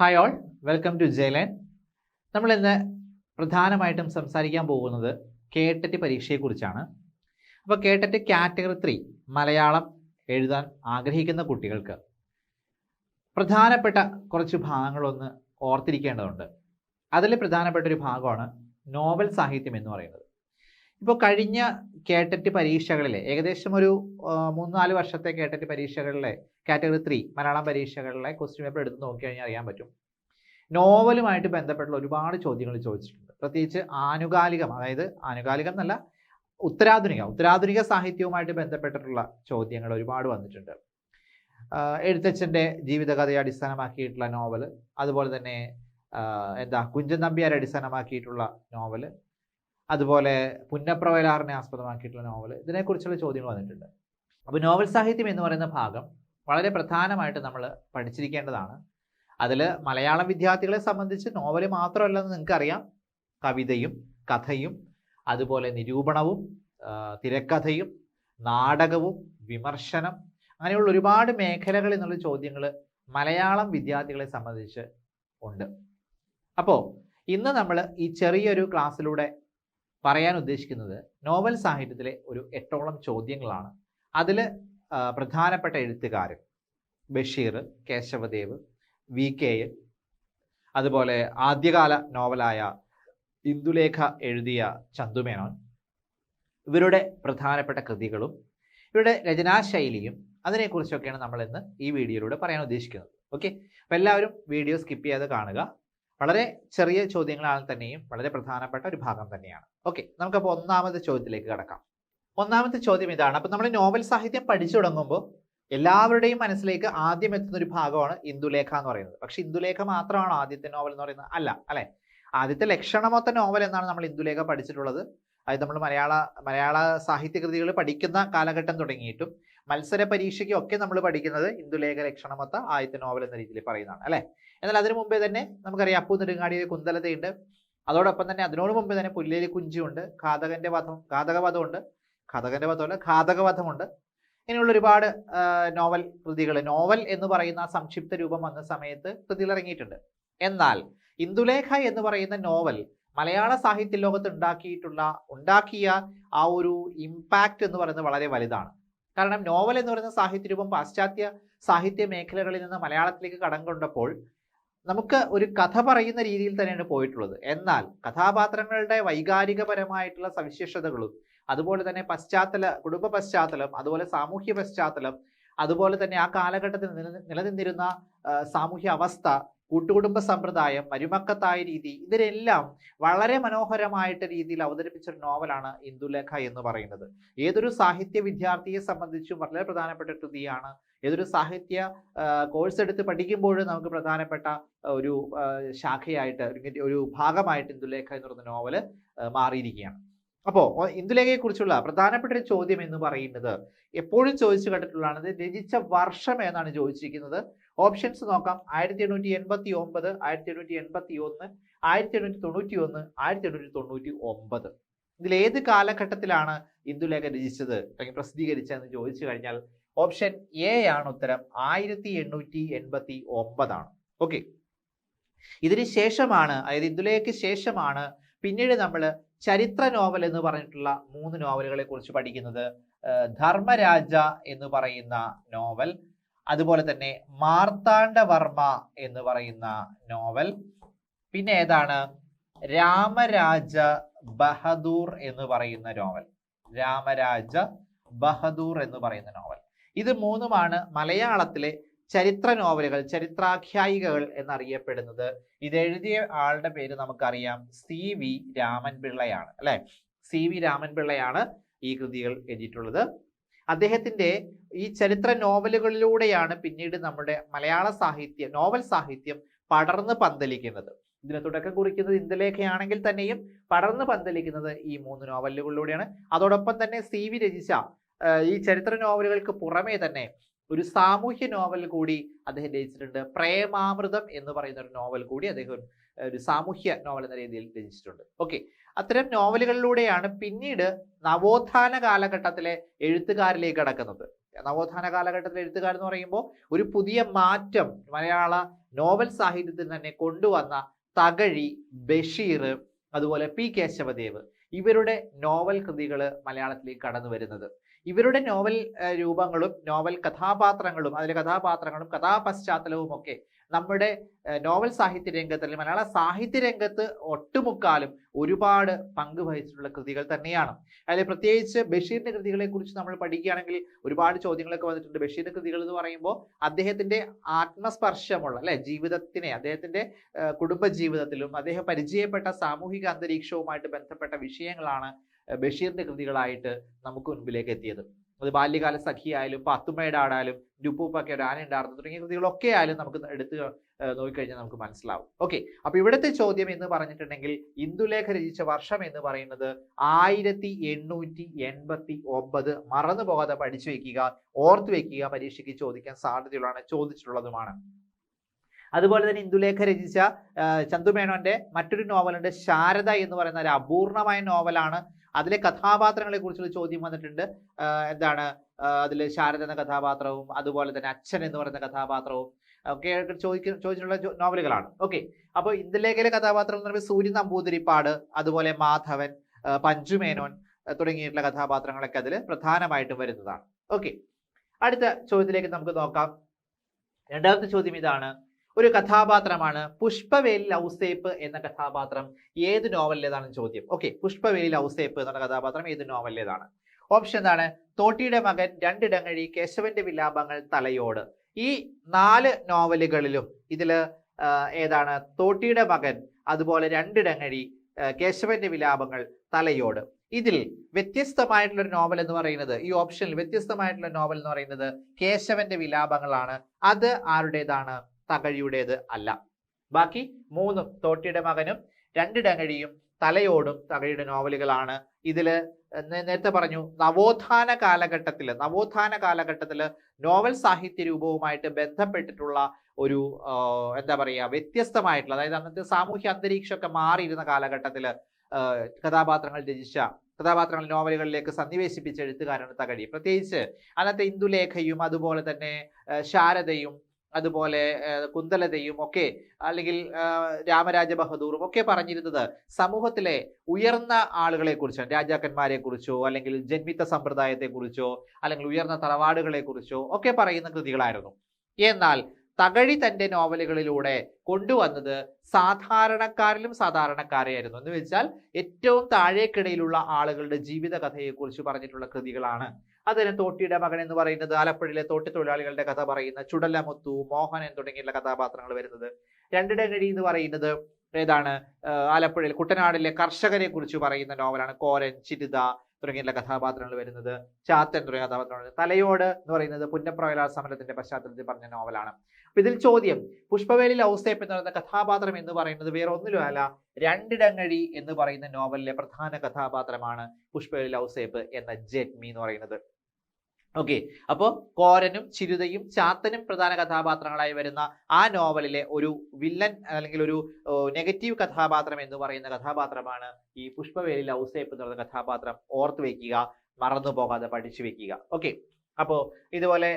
Hi all welcome to ജയലൻ നമ്മൾ ഇന്ന് പ്രധാനമായിട്ടും സംസാരിക്കാൻ പോകുന്നത് കേട്ടറ്റ് പരീക്ഷയെക്കുറിച്ചാണ്. അപ്പോൾ കേട്ടറ്റ് കാറ്റഗറി ത്രീ മലയാളം എഴുതാൻ ആഗ്രഹിക്കുന്ന കുട്ടികൾക്ക് പ്രധാനപ്പെട്ട കുറച്ച് ഭാഗങ്ങളൊന്ന് ഓർത്തിരിക്കേണ്ടതുണ്ട്. അതിൽ പ്രധാനപ്പെട്ട ഒരു ഭാഗമാണ് നോവൽ സാഹിത്യം എന്ന് പറയുന്നത്. ഇപ്പോൾ കഴിഞ്ഞ കേട്ടറ്റ് പരീക്ഷകളിലെ ഏകദേശം ഒരു ആ, മൂന്ന് നാല് വർഷത്തെ കേട്ടറ്റ് പരീക്ഷകളിലെ കാറ്റഗറി ത്രീ മലയാളം പരീക്ഷകളിലെ ക്വസ്റ്റ്യൻ പേപ്പർ എടുത്ത് നോക്കിക്കഴിഞ്ഞാൽ അറിയാൻ പറ്റും. നോവലുമായിട്ട് ബന്ധപ്പെട്ടുള്ള ഒരുപാട് ചോദ്യങ്ങൾ ചോദിച്ചിട്ടുണ്ട്. പ്രത്യേകിച്ച് ആനുകാലികം അതായത് ആനുകാലികം എന്നല്ല ഉത്തരാധുനിക ഉത്തരാധുനിക സാഹിത്യവുമായിട്ട് ബന്ധപ്പെട്ടിട്ടുള്ള ചോദ്യങ്ങൾ ഒരുപാട് വന്നിട്ടുണ്ട്. എഴുത്തച്ഛന്റെ ജീവിതകഥയെ അടിസ്ഥാനമാക്കിയിട്ടുള്ള നോവൽ അതുപോലെ തന്നെ എന്താ കുഞ്ചൻ നമ്പ്യാരെ അടിസ്ഥാനമാക്കിയിട്ടുള്ള നോവൽ അതുപോലെ പുന്നപ്രവയലാറിനെ ആസ്പദമാക്കിയിട്ടുള്ള നോവൽ ഇതിനെക്കുറിച്ചുള്ള ചോദ്യങ്ങൾ വന്നിട്ടുണ്ട്. അപ്പോൾ നോവൽ സാഹിത്യം എന്ന് പറയുന്ന ഭാഗം വളരെ പ്രധാനമായിട്ട് നമ്മൾ പഠിച്ചിരിക്കേണ്ടതാണ്. അതിൽ മലയാളം വിദ്യാർത്ഥികളെ സംബന്ധിച്ച് നോവൽ മാത്രമല്ലെന്ന് നിങ്ങൾക്കറിയാം. കവിതയും കഥയും അതുപോലെ നിരൂപണവും തിരക്കഥയും നാടകവും വിമർശനം അങ്ങനെയുള്ള ഒരുപാട് മേഖലകളിൽ നിന്നുള്ള ചോദ്യങ്ങൾ മലയാളം വിദ്യാർത്ഥികളെ സംബന്ധിച്ച് ഉണ്ട്. അപ്പോൾ ഇന്ന് നമ്മൾ ഈ ചെറിയൊരു ക്ലാസ്സിലൂടെ പറയാൻ ഉദ്ദേശിക്കുന്നത് നോവൽ സാഹിത്യത്തിലെ ഒരു എട്ടോളം ചോദ്യങ്ങളാണ്. അതിൽ പ്രധാനപ്പെട്ട എഴുത്തുകാരൻ Basheer Keshavdev V K N അതുപോലെ ആദ്യകാല നോവലായ ഇന്ദുലേഖ എഴുതിയ ചന്തുമേനോൻ ഇവരുടെ പ്രധാനപ്പെട്ട കൃതികളും ഇവരുടെ രചനാശൈലിയും അതിനെക്കുറിച്ചൊക്കെയാണ് നമ്മൾ ഇന്ന് ഈ വീഡിയോയിലൂടെ പറയാൻ ഉദ്ദേശിക്കുന്നത്. ഓക്കെ? അപ്പോൾ എല്ലാവരും വീഡിയോ സ്കിപ്പ് ചെയ്യാതെ കാണുക. വളരെ ചെറിയ ചോദ്യങ്ങളാണ് തന്നെയും വളരെ പ്രധാനപ്പെട്ട ഒരു ഭാഗം തന്നെയാണ്. ഓക്കെ നമുക്കപ്പോൾ ഒന്നാമത്തെ ചോദ്യത്തിലേക്ക് കടക്കാം. ഒന്നാമത്തെ ചോദ്യം ഇതാണ്. അപ്പം നമ്മൾ നോവൽ സാഹിത്യം പഠിച്ചു തുടങ്ങുമ്പോൾ എല്ലാവരുടെയും മനസ്സിലേക്ക് ആദ്യം എത്തുന്ന ഒരു ഭാഗമാണ് ഇന്ദുലേഖ എന്ന് പറയുന്നത്. പക്ഷെ ഇന്ദുലേഖ മാത്രമാണ് ആദ്യത്തെ നോവൽ എന്ന് പറയുന്നത്? അല്ല അല്ലെ? ആദ്യത്തെ ലക്ഷണമൊത്ത നോവൽ എന്നാണ് നമ്മൾ ഇന്ദുലേഖ പഠിച്ചിട്ടുള്ളത്. അതായത് നമ്മൾ മലയാള മലയാള സാഹിത്യകൃതികൾ പഠിക്കുന്ന കാലഘട്ടം തുടങ്ങിയിട്ടും മത്സര പരീക്ഷയ്ക്ക് ഒക്കെ നമ്മൾ പഠിക്കുന്നത് ഇന്ദുലേഖ ലക്ഷണമൊത്ത ആദ്യത്തെ നോവൽ എന്ന രീതിയിൽ പറയുന്നതാണ് അല്ലെ? എന്നാൽ അതിനു മുമ്പേ തന്നെ നമുക്കറിയാം അപ്പു നെടുങ്ങാടിയുടെ കുന്തലതയുണ്ട്. അതോടൊപ്പം തന്നെ അതിനോട് മുമ്പേ തന്നെ പുല്ലേലി കുഞ്ചിയുണ്ട് ഘാതകന്റെ വധം ഘാതകവധമുണ്ട് ഘാതകന്റെ വധമല്ല ഘാതകവധമുണ്ട്. ഇങ്ങനെയുള്ള ഒരുപാട് നോവൽ കൃതികൾ നോവൽ എന്ന് പറയുന്ന സംക്ഷിപ്ത രൂപം വന്ന സമയത്ത് കൃതികൾ ഇറങ്ങിയിട്ടുണ്ട്. എന്നാൽ ഇന്ദുലേഖ എന്ന് പറയുന്ന നോവൽ മലയാള സാഹിത്യ ലോകത്ത് ഉണ്ടാക്കിയിട്ടുള്ള ഉണ്ടാക്കിയ ആ ഒരു ഇമ്പാക്റ്റ് എന്ന് പറയുന്നത് വളരെ വലുതാണ്. കാരണം നോവൽ എന്ന് പറയുന്ന സാഹിത്യ രൂപം പാശ്ചാത്യ സാഹിത്യ മേഖലകളിൽ നിന്ന് മലയാളത്തിലേക്ക് കടം കൊണ്ടപ്പോൾ നമുക്ക് ഒരു കഥ പറയുന്ന രീതിയിൽ തന്നെയാണ് പോയിട്ടുള്ളത്. എന്നാൽ കഥാപാത്രങ്ങളുടെ വൈകാരികപരമായിട്ടുള്ള സവിശേഷതകളും അതുപോലെ തന്നെ പശ്ചാത്തല കുടുംബ പശ്ചാത്തലം അതുപോലെ സാമൂഹ്യ പശ്ചാത്തലം അതുപോലെ തന്നെ ആ കാലഘട്ടത്തിൽ നിലനിന്നിരുന്ന സാമൂഹ്യ അവസ്ഥ കൂട്ടുകുടുംബ സമ്പ്രദായം മരുമക്കത്തായ രീതി ഇതിനെല്ലാം വളരെ മനോഹരമായിട്ട് രീതിയിൽ അവതരിപ്പിച്ച ഒരു നോവലാണ് ഇന്ദുലേഖ എന്ന് പറയുന്നത്. ഏതൊരു സാഹിത്യ വിദ്യാർത്ഥിയെ സംബന്ധിച്ചും വളരെ പ്രധാനപ്പെട്ട കൃതിയാണ്. ഏതൊരു സാഹിത്യ കോഴ്സ് എടുത്ത് പഠിക്കുമ്പോഴും നമുക്ക് പ്രധാനപ്പെട്ട ഒരു ശാഖയായിട്ട് ഒരു- ഭാഗമായിട്ട് ഇന്ദുലേഖ എന്ന് പറയുന്ന നോവൽ മാറിയിരിക്കുകയാണ്. അപ്പോൾ ഇന്ദുലേഖയെ കുറിച്ചുള്ള പ്രധാനപ്പെട്ട ഒരു ചോദ്യം എന്ന് പറയുന്നത് എപ്പോഴും ചോദിച്ചു കണ്ടിട്ടുള്ളതാണ് രചിച്ച വർഷം എന്നാണ് ചോദിച്ചിരിക്കുന്നത്. ഓപ്ഷൻസ് നോക്കാം. ആയിരത്തി എണ്ണൂറ്റി എൺപത്തി ഒമ്പത് ആയിരത്തി എണ്ണൂറ്റി എൺപത്തി ഒന്ന് ആയിരത്തി എണ്ണൂറ്റി തൊണ്ണൂറ്റി ഒന്ന് ആയിരത്തി എണ്ണൂറ്റി തൊണ്ണൂറ്റി ഒമ്പത് ഇതിൽ ഏത് കാലഘട്ടത്തിലാണ് ഇന്ദുലേഖ രചിച്ചത്? അല്ലെങ്കിൽ പ്രസിദ്ധീകരിച്ചതെന്ന് ചോദിച്ചു കഴിഞ്ഞാൽ ഓപ്ഷൻ എ ആണ് ഉത്തരം. ആയിരത്തി എണ്ണൂറ്റി എൺപത്തി ഒമ്പതാണ് ഓക്കെ ഇതിന് ശേഷമാണ് അതായത് ഇന്ദുലേഖയ്ക്ക് ശേഷമാണ് പിന്നീട് നമ്മൾ ചരിത്ര നോവൽ എന്ന് പറഞ്ഞിട്ടുള്ള മൂന്ന് നോവലുകളെ കുറിച്ച് പഠിക്കുന്നത് ധർമ്മരാജ എന്ന് പറയുന്ന നോവൽ. അതുപോലെ തന്നെ മാർത്താണ്ഡവർമ്മ എന്ന് പറയുന്ന നോവൽ. പിന്നെ ഏതാണ്? രാമരാജ ബഹദൂർ എന്ന് പറയുന്ന നോവൽ. രാമരാജ ബഹദൂർ എന്ന് പറയുന്ന നോവൽ. ഇത് മൂന്നുമാണ് മലയാളത്തിലെ ചരിത്ര നോവലുകൾ ചരിത്രാഖ്യായികകൾ എന്നറിയപ്പെടുന്നത്. ഇത് എഴുതിയ ആളുടെ പേര് നമുക്കറിയാം സി വി രാമൻപിള്ളയാണ് അല്ലെ? സി വി രാമൻപിള്ളയാണ് ഈ കൃതികൾ എഴുതിയിട്ടുള്ളത്. അദ്ദേഹത്തിന്റെ ഈ ചരിത്ര നോവലുകളിലൂടെയാണ് പിന്നീട് നമ്മുടെ മലയാള സാഹിത്യം നോവൽ സാഹിത്യം പടർന്ന് പന്തലിക്കുന്നത്. ഇതിന് തുടക്കം കുറിക്കുന്നത് ഇന്ദലേഖയാണെങ്കിൽ തന്നെയും പടർന്ന് പന്തലിക്കുന്നത് ഈ മൂന്ന് നോവലുകളിലൂടെയാണ്. അതോടൊപ്പം തന്നെ സി വി രചിച്ച ഈ ചരിത്ര നോവലുകൾക്ക് പുറമേ തന്നെ ഒരു സാമൂഹ്യ നോവൽ കൂടി അദ്ദേഹം രചിച്ചിട്ടുണ്ട്. പ്രേമാമൃതം എന്ന് പറയുന്ന ഒരു നോവൽ കൂടി അദ്ദേഹം ഒരു സാമൂഹ്യ നോവൽ എന്ന രീതിയിൽ രചിച്ചിട്ടുണ്ട്. ഓക്കെ. അത്തരം നോവലുകളിലൂടെയാണ് പിന്നീട് നവോത്ഥാന കാലഘട്ടത്തിലെ എഴുത്തുകാരിലേക്ക് കടക്കുന്നത്. നവോത്ഥാന കാലഘട്ടത്തിലെ എഴുത്തുകാർ എന്ന് പറയുമ്പോൾ ഒരു പുതിയ മാറ്റം മലയാള നോവൽ സാഹിത്യത്തിൽ തന്നെ കൊണ്ടുവന്ന തകഴി ബഷീർ അതുപോലെ പി കേശവദേവ് ഇവരുടെ നോവൽ കൃതികൾ മലയാളത്തിലേക്ക് കടന്നു വരുന്നത് ഇവരുടെ നോവൽ രൂപങ്ങളും നോവൽ കഥാപാത്രങ്ങളും അതിലെ കഥാപാത്രങ്ങളും കഥാപശ്ചാത്തലവും ഒക്കെ നമ്മുടെ നോവൽ സാഹിത്യ രംഗത്ത് അല്ലെങ്കിൽ മലയാള സാഹിത്യ രംഗത്ത് ഒട്ടുമുക്കാലും ഒരുപാട് പങ്ക് വഹിച്ചിട്ടുള്ള കൃതികൾ തന്നെയാണ്. അതിൽ പ്രത്യേകിച്ച് ബഷീറിന്റെ കൃതികളെ കുറിച്ച് നമ്മൾ പഠിക്കുകയാണെങ്കിൽ ഒരുപാട് ചോദ്യങ്ങളൊക്കെ വന്നിട്ടുണ്ട്. ബഷീറിന്റെ കൃതികൾ എന്ന് പറയുമ്പോൾ അദ്ദേഹത്തിന്റെ ആത്മസ്പർശമുള്ള അല്ലെ ജീവിതത്തിനെ അദ്ദേഹത്തിന്റെ കുടുംബ ജീവിതത്തിലും അദ്ദേഹം പരിചയപ്പെട്ട സാമൂഹിക അന്തരീക്ഷവുമായിട്ട് ബന്ധപ്പെട്ട വിഷയങ്ങളാണ് ബഷീറിന്റെ കൃതികളായിട്ട് നമുക്ക് മുൻപിലേക്ക് എത്തിയത്. അത് ബാല്യകാല സഖിയായാലും പത്തുമ്മയുടെ ആടായാലും ഡുപ്പൂപ്പൊക്കെ ഒരു ആന തുടങ്ങിയ കൃതികളൊക്കെ ആയാലും നമുക്ക് എടുത്ത് നോക്കിക്കഴിഞ്ഞാൽ നമുക്ക് മനസ്സിലാവും. ഓക്കെ അപ്പൊ ഇവിടുത്തെ ചോദ്യം എന്ന് പറഞ്ഞിട്ടുണ്ടെങ്കിൽ ഇന്ദുലേഖ രചിച്ച വർഷം എന്ന് പറയുന്നത് ആയിരത്തി എണ്ണൂറ്റി എൺപത്തി ഒമ്പത് മറന്നു പോകാതെ പഠിച്ചു വെക്കുക ഓർത്തു വെക്കുക പരീക്ഷയ്ക്ക് ചോദിക്കാൻ സാധ്യതയുള്ളതാണ് ചോദിച്ചിട്ടുള്ളതുമാണ്. അതുപോലെ തന്നെ ഇന്ദുലേഖ രചിച്ച ചന്തുമേനോന്റെ മറ്റൊരു നോവലുണ്ട് ശാരദ എന്ന് പറയുന്ന ഒരു അപൂർണമായ നോവലാണ് അതിലെ കഥാപാത്രങ്ങളെ കുറിച്ചുള്ള ചോദ്യം വന്നിട്ടുണ്ട്. എന്താണ് അതിൽ ശാരദ എന്ന കഥാപാത്രവും അതുപോലെ തന്നെ അച്ഛൻ എന്ന് പറയുന്ന കഥാപാത്രവും ഒക്കെ ചോദിക്കും ചോദിച്ചിട്ടുള്ള നോവലുകളാണ്. ഓക്കെ. അപ്പോൾ ഇന്ദുലേഖയിലെ കഥാപാത്രം എന്ന് പറയുമ്പോൾ സൂര്യൻ നമ്പൂതിരിപ്പാട് അതുപോലെ മാധവൻ പഞ്ചുമേനോൻ തുടങ്ങിയിട്ടുള്ള കഥാപാത്രങ്ങളൊക്കെ അതിൽ പ്രധാനമായിട്ടും വരുന്നതാണ്. ഓക്കെ. അടുത്ത ചോദ്യത്തിലേക്ക് നമുക്ക് നോക്കാം. രണ്ടാമത്തെ ചോദ്യം ഇതാണ് ഒരു കഥാപാത്രമാണ്. പുഷ്പവേലി ഔസേപ്പ് എന്ന കഥാപാത്രം ഏത് നോവലിലേതാണ് ചോദ്യം? ഓക്കെ പുഷ്പവേലി ഔസേപ്പ് എന്ന കഥാപാത്രം ഏത് നോവലിലേതാണ്? ഓപ്ഷൻ എന്താണ്? തോട്ടിയുടെ മകൻ രണ്ടിടങ്ങഴി കേശവന്റെ വിലാപങ്ങൾ തലയോട്. ഈ നാല് നോവലുകളിലും ഇതിൽ ഏതാണ്? തോട്ടിയുടെ മകൻ അതുപോലെ രണ്ടിടങ്ങഴി കേശവന്റെ വിലാപങ്ങൾ തലയോട്. ഇതിൽ വ്യത്യസ്തമായിട്ടുള്ള ഒരു നോവൽ എന്ന് പറയുന്നത് ഈ ഓപ്ഷനിൽ വ്യത്യസ്തമായിട്ടുള്ള നോവൽ എന്ന് പറയുന്നത് കേശവന്റെ വിലാപങ്ങളാണ്. അത് ആരുടേതാണ്? തകഴിയുടേത് അല്ല. ബാക്കി മൂന്നും തോട്ടിയുടെ മകനും രണ്ട് രണ്ടിടങ്ങഴിയും തലയോടും തകഴിയുടെ നോവലുകളാണ്. ഇതിൽ നേരത്തെ പറഞ്ഞു നവോത്ഥാന കാലഘട്ടത്തിൽ നവോത്ഥാന കാലഘട്ടത്തിൽ നോവൽ സാഹിത്യ രൂപവുമായിട്ട് ബന്ധപ്പെട്ടിട്ടുള്ള ഒരു എന്താ പറയുക വ്യത്യസ്തമായിട്ടുള്ള അതായത് അന്നത്തെ സാമൂഹ്യ അന്തരീക്ഷമൊക്കെ മാറിയിരുന്ന കാലഘട്ടത്തിൽ കഥാപാത്രങ്ങൾ രചിച്ച കഥാപാത്രങ്ങൾ നോവലുകളിലേക്ക് സന്നിവേശിപ്പിച്ച എഴുത്തുകാരാണ് തകഴി. പ്രത്യേകിച്ച് അന്നത്തെ ഇന്ദുലേഖയും അതുപോലെ തന്നെ ശാരദയും അതുപോലെ കുന്തലതയും ഒക്കെ അല്ലെങ്കിൽ രാമരാജ ബഹദൂറും ഒക്കെ പറഞ്ഞിരുന്നത് സമൂഹത്തിലെ ഉയർന്ന ആളുകളെ കുറിച്ചോ രാജാക്കന്മാരെ കുറിച്ചോ അല്ലെങ്കിൽ ജന്മിത്ത സമ്പ്രദായത്തെ കുറിച്ചോ അല്ലെങ്കിൽ ഉയർന്ന തറവാടുകളെ കുറിച്ചോ ഒക്കെ പറയുന്ന കൃതികളായിരുന്നു. എന്നാൽ തകഴി തന്റെ നോവലുകളിലൂടെ കൊണ്ടുവന്നത് സാധാരണക്കാരിലും സാധാരണക്കാരെയായിരുന്നു. എന്ന് വെച്ചാൽ ഏറ്റവും താഴേക്കിടയിലുള്ള ആളുകളുടെ ജീവിത കഥയെക്കുറിച്ച് പറഞ്ഞിട്ടുള്ള കൃതികളാണ് അതിന് തോട്ടിയുടെ മകൻ എന്ന് പറയുന്നത് ആലപ്പുഴയിലെ തോട്ടി തൊഴിലാളികളുടെ കഥ പറയുന്ന ചുടലമുത്തു മോഹനൻ തുടങ്ങിയുള്ള കഥാപാത്രങ്ങൾ വരുന്നത്. രണ്ടിടങ്ങഴി എന്ന് പറയുന്നത് ഏതാണ്? ആലപ്പുഴയിൽ കുട്ടനാടിലെ കർഷകരെ കുറിച്ച് പറയുന്ന നോവലാണ് കോരൻ ചിരിത തുടങ്ങിയുള്ള കഥാപാത്രങ്ങൾ വരുന്നത്. ചാത്തൻ തുടങ്ങിയ കഥാപാത്രങ്ങൾ തലയോട് എന്ന് പറയുന്നത് പുന്നപ്രവല സമരത്തിന്റെ പശ്ചാത്തലത്തിൽ പറഞ്ഞ നോവലാണ്. അപ്പൊ ഇതിൽ ചോദ്യം പുഷ്പവേലി ലൗസേപ്പ് എന്ന് പറയുന്ന കഥാപാത്രം എന്ന് പറയുന്നത് വേറെ ഒന്നിലും അല്ല രണ്ടിടങ്ങഴി എന്ന് പറയുന്ന നോവലിലെ പ്രധാന കഥാപാത്രമാണ് പുഷ്പവേലി ലൗസേപ്പ് എന്ന ജെറ്റ്മി എന്ന് പറയുന്നത്. ഓക്കെ അപ്പോൾ കോരനും ചിരുതയും ചാത്തനും പ്രധാന കഥാപാത്രങ്ങളായി വരുന്ന ആ നോവലിലെ ഒരു വില്ലൻ അല്ലെങ്കിൽ ഒരു നെഗറ്റീവ് കഥാപാത്രം എന്ന് പറയുന്ന കഥാപാത്രമാണ് ഈ പുഷ്പവേലി ലൗസേപ്പ് എന്ന് പറയുന്ന കഥാപാത്രം ഓർത്ത് വെക്കുക മറന്നു പോകാതെ പഠിച്ചു വെക്കുക. ഓക്കെ അപ്പോ ഇതുപോലെ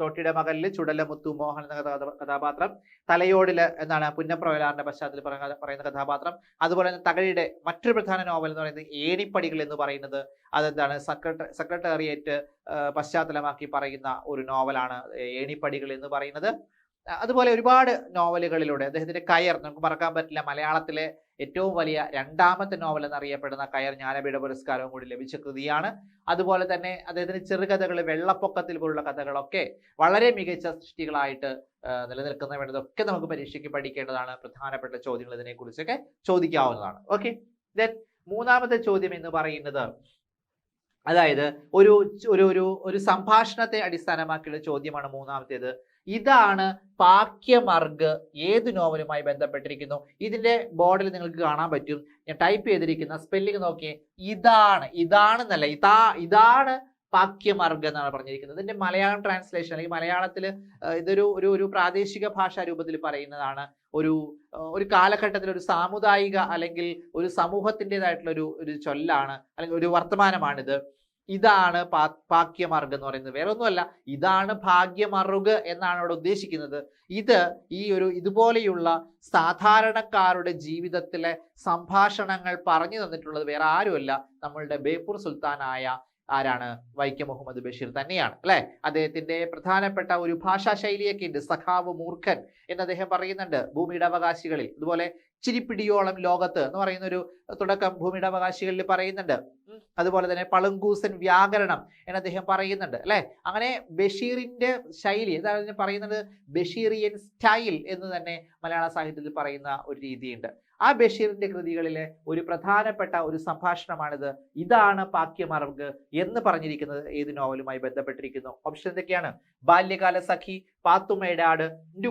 തൊട്ടിയുടെ മകളിൽ ചുടല മുത്തു മോഹൻ എന്ന കഥാപാത്രം. തലയോടിൽ എന്നാണ് പുന്നപ്രവലാറിന്റെ പശ്ചാത്തലത്തിൽ പറയുന്ന കഥാപാത്രം. അതുപോലെ തന്നെ തകഴിയുടെ മറ്റൊരു പ്രധാന നോവൽ എന്ന് പറയുന്നത് ഏണിപ്പടികൾ എന്ന് പറയുന്നത് അതെന്താണ്? സെക്രട്ടറി സെക്രട്ടേറിയറ്റ് പശ്ചാത്തലമാക്കി പറയുന്ന ഒരു നോവലാണ് ഏണിപ്പടികൾ എന്ന് പറയുന്നത്. അതുപോലെ ഒരുപാട് നോവലുകളിലൂടെ അദ്ദേഹത്തിന്റെ കയർ നമുക്ക് മറക്കാൻ പറ്റില്ല മലയാളത്തിലെ ഏറ്റവും വലിയ രണ്ടാമത്തെ നോവൽ എന്നറിയപ്പെടുന്ന കയർ ജ്ഞാനപീഠ പുരസ്കാരവും കൂടി ലഭിച്ച കൃതിയാണ്. അതുപോലെ തന്നെ അദ്ദേഹത്തിന്റെ ചെറുകഥകൾ വെള്ളപ്പൊക്കത്തിൽ പോലുള്ള കഥകളൊക്കെ വളരെ മികച്ച സൃഷ്ടികളായിട്ട് നിലനിൽക്കുന്ന വേണ്ടതൊക്കെ നമുക്ക് പരീക്ഷയ്ക്ക് പഠിക്കേണ്ടതാണ്. പ്രധാനപ്പെട്ട ചോദ്യങ്ങൾ ഇതിനെക്കുറിച്ചൊക്കെ ചോദിക്കാവുന്നതാണ്. ഓക്കെ ദെൻ മൂന്നാമത്തെ ചോദ്യം എന്ന് പറയുന്നത് അതായത് ഒരു ഒരു ഒരു സംഭാഷണത്തെ അടിസ്ഥാനമാക്കിയുള്ള ചോദ്യമാണ് മൂന്നാമത്തേത്. ഇതാണ് പാക്യമർഗ് ഏത് നോവലുമായി ബന്ധപ്പെട്ടിരിക്കുന്നു? ഇതിന്റെ ബോർഡിൽ നിങ്ങൾക്ക് കാണാൻ പറ്റും. ഞാൻ ടൈപ്പ് ചെയ്തിരിക്കുന്ന സ്പെല്ലിംഗ് നോക്കിയേ ഇതാണ് ഇതാണ് എന്നല്ല ഇതാ ഇതാണ് പാക്യമർഗ് എന്നാണ് പറഞ്ഞിരിക്കുന്നത്. ഇതിന്റെ മലയാളം ട്രാൻസ്ലേഷൻ അല്ലെങ്കിൽ മലയാളത്തിൽ ഇതൊരു ഒരു ഒരു പ്രാദേശിക ഭാഷാ രൂപത്തിൽ പറയുന്നതാണ്. ഒരു ഒരു കാലഘട്ടത്തിൽ ഒരു സാമുദായിക അല്ലെങ്കിൽ ഒരു സമൂഹത്തിന്റെതായിട്ടുള്ള ഒരു ഒരു ചൊല്ലാണ് അല്ലെങ്കിൽ ഒരു വർത്തമാനമാണിത്. ഇതാണ് പാക്യമർഗ് എന്ന് പറയുന്നത്. വേറെ ഒന്നുമല്ല ഇതാണ് ഭാഗ്യമറുക് എന്നാണ് അവിടെ ഉദ്ദേശിക്കുന്നത്. ഇത് ഈ ഒരു ഇതുപോലെയുള്ള സാധാരണക്കാരുടെ ജീവിതത്തിലെ സംഭാഷണങ്ങൾ പറഞ്ഞു തന്നിട്ടുള്ളത് വേറെ ആരുമല്ല. നമ്മളുടെ ബേപ്പൂർ സുൽത്താനായ ആരാണ്? വൈക്കം മുഹമ്മദ് ബഷീർ തന്നെയാണ് അല്ലെ? അദ്ദേഹത്തിന്റെ പ്രധാനപ്പെട്ട ഒരു ഭാഷാ ശൈലിയൊക്കെ ഉണ്ട് സഖാവ് മൂർഖൻ എന്ന് അദ്ദേഹം പറയുന്നുണ്ട് ഭൂമിയുടെ അവകാശികളിൽ അതുപോലെ ചിരിപ്പിടിയോളം ലോകത്ത് എന്ന് പറയുന്ന ഒരു തുടക്കം ഭൂമിയുടെ അവകാശികളിൽ പറയുന്നുണ്ട് അതുപോലെ തന്നെ പളുങ്കൂസൻ വ്യാകരണം എന്ന് അദ്ദേഹം പറയുന്നുണ്ട് അല്ലെ? അങ്ങനെ ബഷീറിന്റെ ശൈലി അതായത് പറയുന്നത് ബഷീറിയൻ സ്റ്റൈൽ എന്ന് തന്നെ മലയാള സാഹിത്യത്തിൽ പറയുന്ന ഒരു രീതിയുണ്ട്. ആ ബഷീറിന്റെ കൃതികളിലെ ഒരു പ്രധാനപ്പെട്ട ഒരു സംഭാഷണമാണിത്. ഇതാണ് പാക്യമറവ് എന്ന് പറഞ്ഞിരിക്കുന്നത് ഏത് നോവലുമായി ബന്ധപ്പെട്ടിരിക്കുന്നു. ഓപ്ഷൻ എന്തൊക്കെയാണ്? ബാല്യകാല സഖി പാത്തുമ്മയുടെ ആട് എന്റെ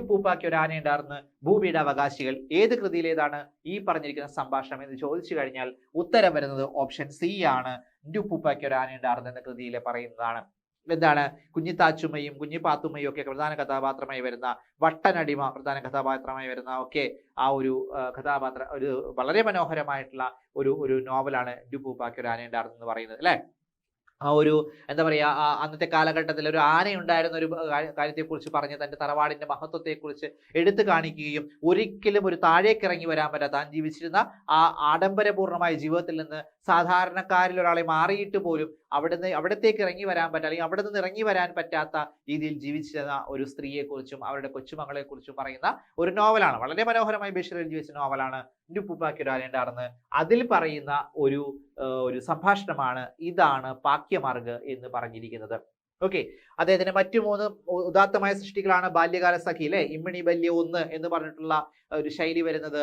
ഒരു ആനയുണ്ടാർന്ന് ഭൂമിയുടെ അവകാശികൾ. ഏത് കൃതിയിലേതാണ് ഈ പറഞ്ഞിരിക്കുന്ന സംഭാഷണം എന്ന് ചോദിച്ചു കഴിഞ്ഞാൽ ഉത്തരം വരുന്നത് ഓപ്ഷൻ സി ആണ്. എന്റെ ഉപ്പൂപ്പാക്കി ഒരു ആനയുണ്ടാർന്ന് എന്ന കൃതിയിലെ പറയുന്നതാണ്. എന്താണ്? കുഞ്ഞിത്താച്ചുമ്മയും കുഞ്ഞിപ്പാത്തുമ്മയും ഒക്കെ പ്രധാന കഥാപാത്രമായി വരുന്ന വട്ടനടിമ പ്രധാന കഥാപാത്രമായി വരുന്ന ഒക്കെ ആ ഒരു കഥാപാത്ര ഒരു വളരെ മനോഹരമായിട്ടുള്ള ഒരു ഒരു നോവലാണ് ഡുപ്പൂപ്പാക്കി ഒരു ആനയുണ്ടാർന്ന് എന്ന് പറയുന്നത് അല്ലെ? ആ ഒരു എന്താ പറയാ ആ അന്നത്തെ കാലഘട്ടത്തിൽ ഒരു ആനയുണ്ടായിരുന്ന ഒരു കാര്യത്തെക്കുറിച്ച് പറഞ്ഞ് തന്റെ തറവാടിന്റെ മഹത്വത്തെക്കുറിച്ച് എടുത്തു കാണിക്കുകയും ഒരിക്കലും ഒരു താഴേക്ക് ഇറങ്ങി വരാൻ പറ്റാത്ത താൻ ജീവിച്ചിരുന്ന ആ ആഡംബരപൂർണമായ ജീവിതത്തിൽ നിന്ന് സാധാരണക്കാരിൽ ഒരാളെ മാറിയിട്ട് പോലും അവിടുന്ന് അവിടത്തേക്ക് ഇറങ്ങി വരാൻ പറ്റാ അല്ലെങ്കിൽ അവിടെ നിന്ന് ഇറങ്ങി വരാൻ പറ്റാത്ത രീതിയിൽ ജീവിച്ചിരുന്ന ഒരു സ്ത്രീയെക്കുറിച്ചും അവരുടെ കൊച്ചുമകളെക്കുറിച്ചും പറയുന്ന ഒരു നോവലാണ്. വളരെ മനോഹരമായി ബഷീർ എഴുതി വെച്ച നോവലാണ് ഉപ്പാക്കിയൊരാളുണ്ടാർന്ന് അതിൽ പറയുന്ന ഒരു ഒരു സംഭാഷണമാണ് ഇതാണ് പാക്യമാർഗ് എന്ന് പറഞ്ഞിരിക്കുന്നത്. ഓക്കെ അദ്ദേഹത്തിന്റെ മറ്റു മൂന്ന് ഉദാത്തമായ സൃഷ്ടികളാണ് ബാല്യകാല സഖി അല്ലെ ഇമ്മിണി ബല്യ ഒന്ന് എന്ന് പറഞ്ഞിട്ടുള്ള ഒരു ശൈലി വരുന്നത്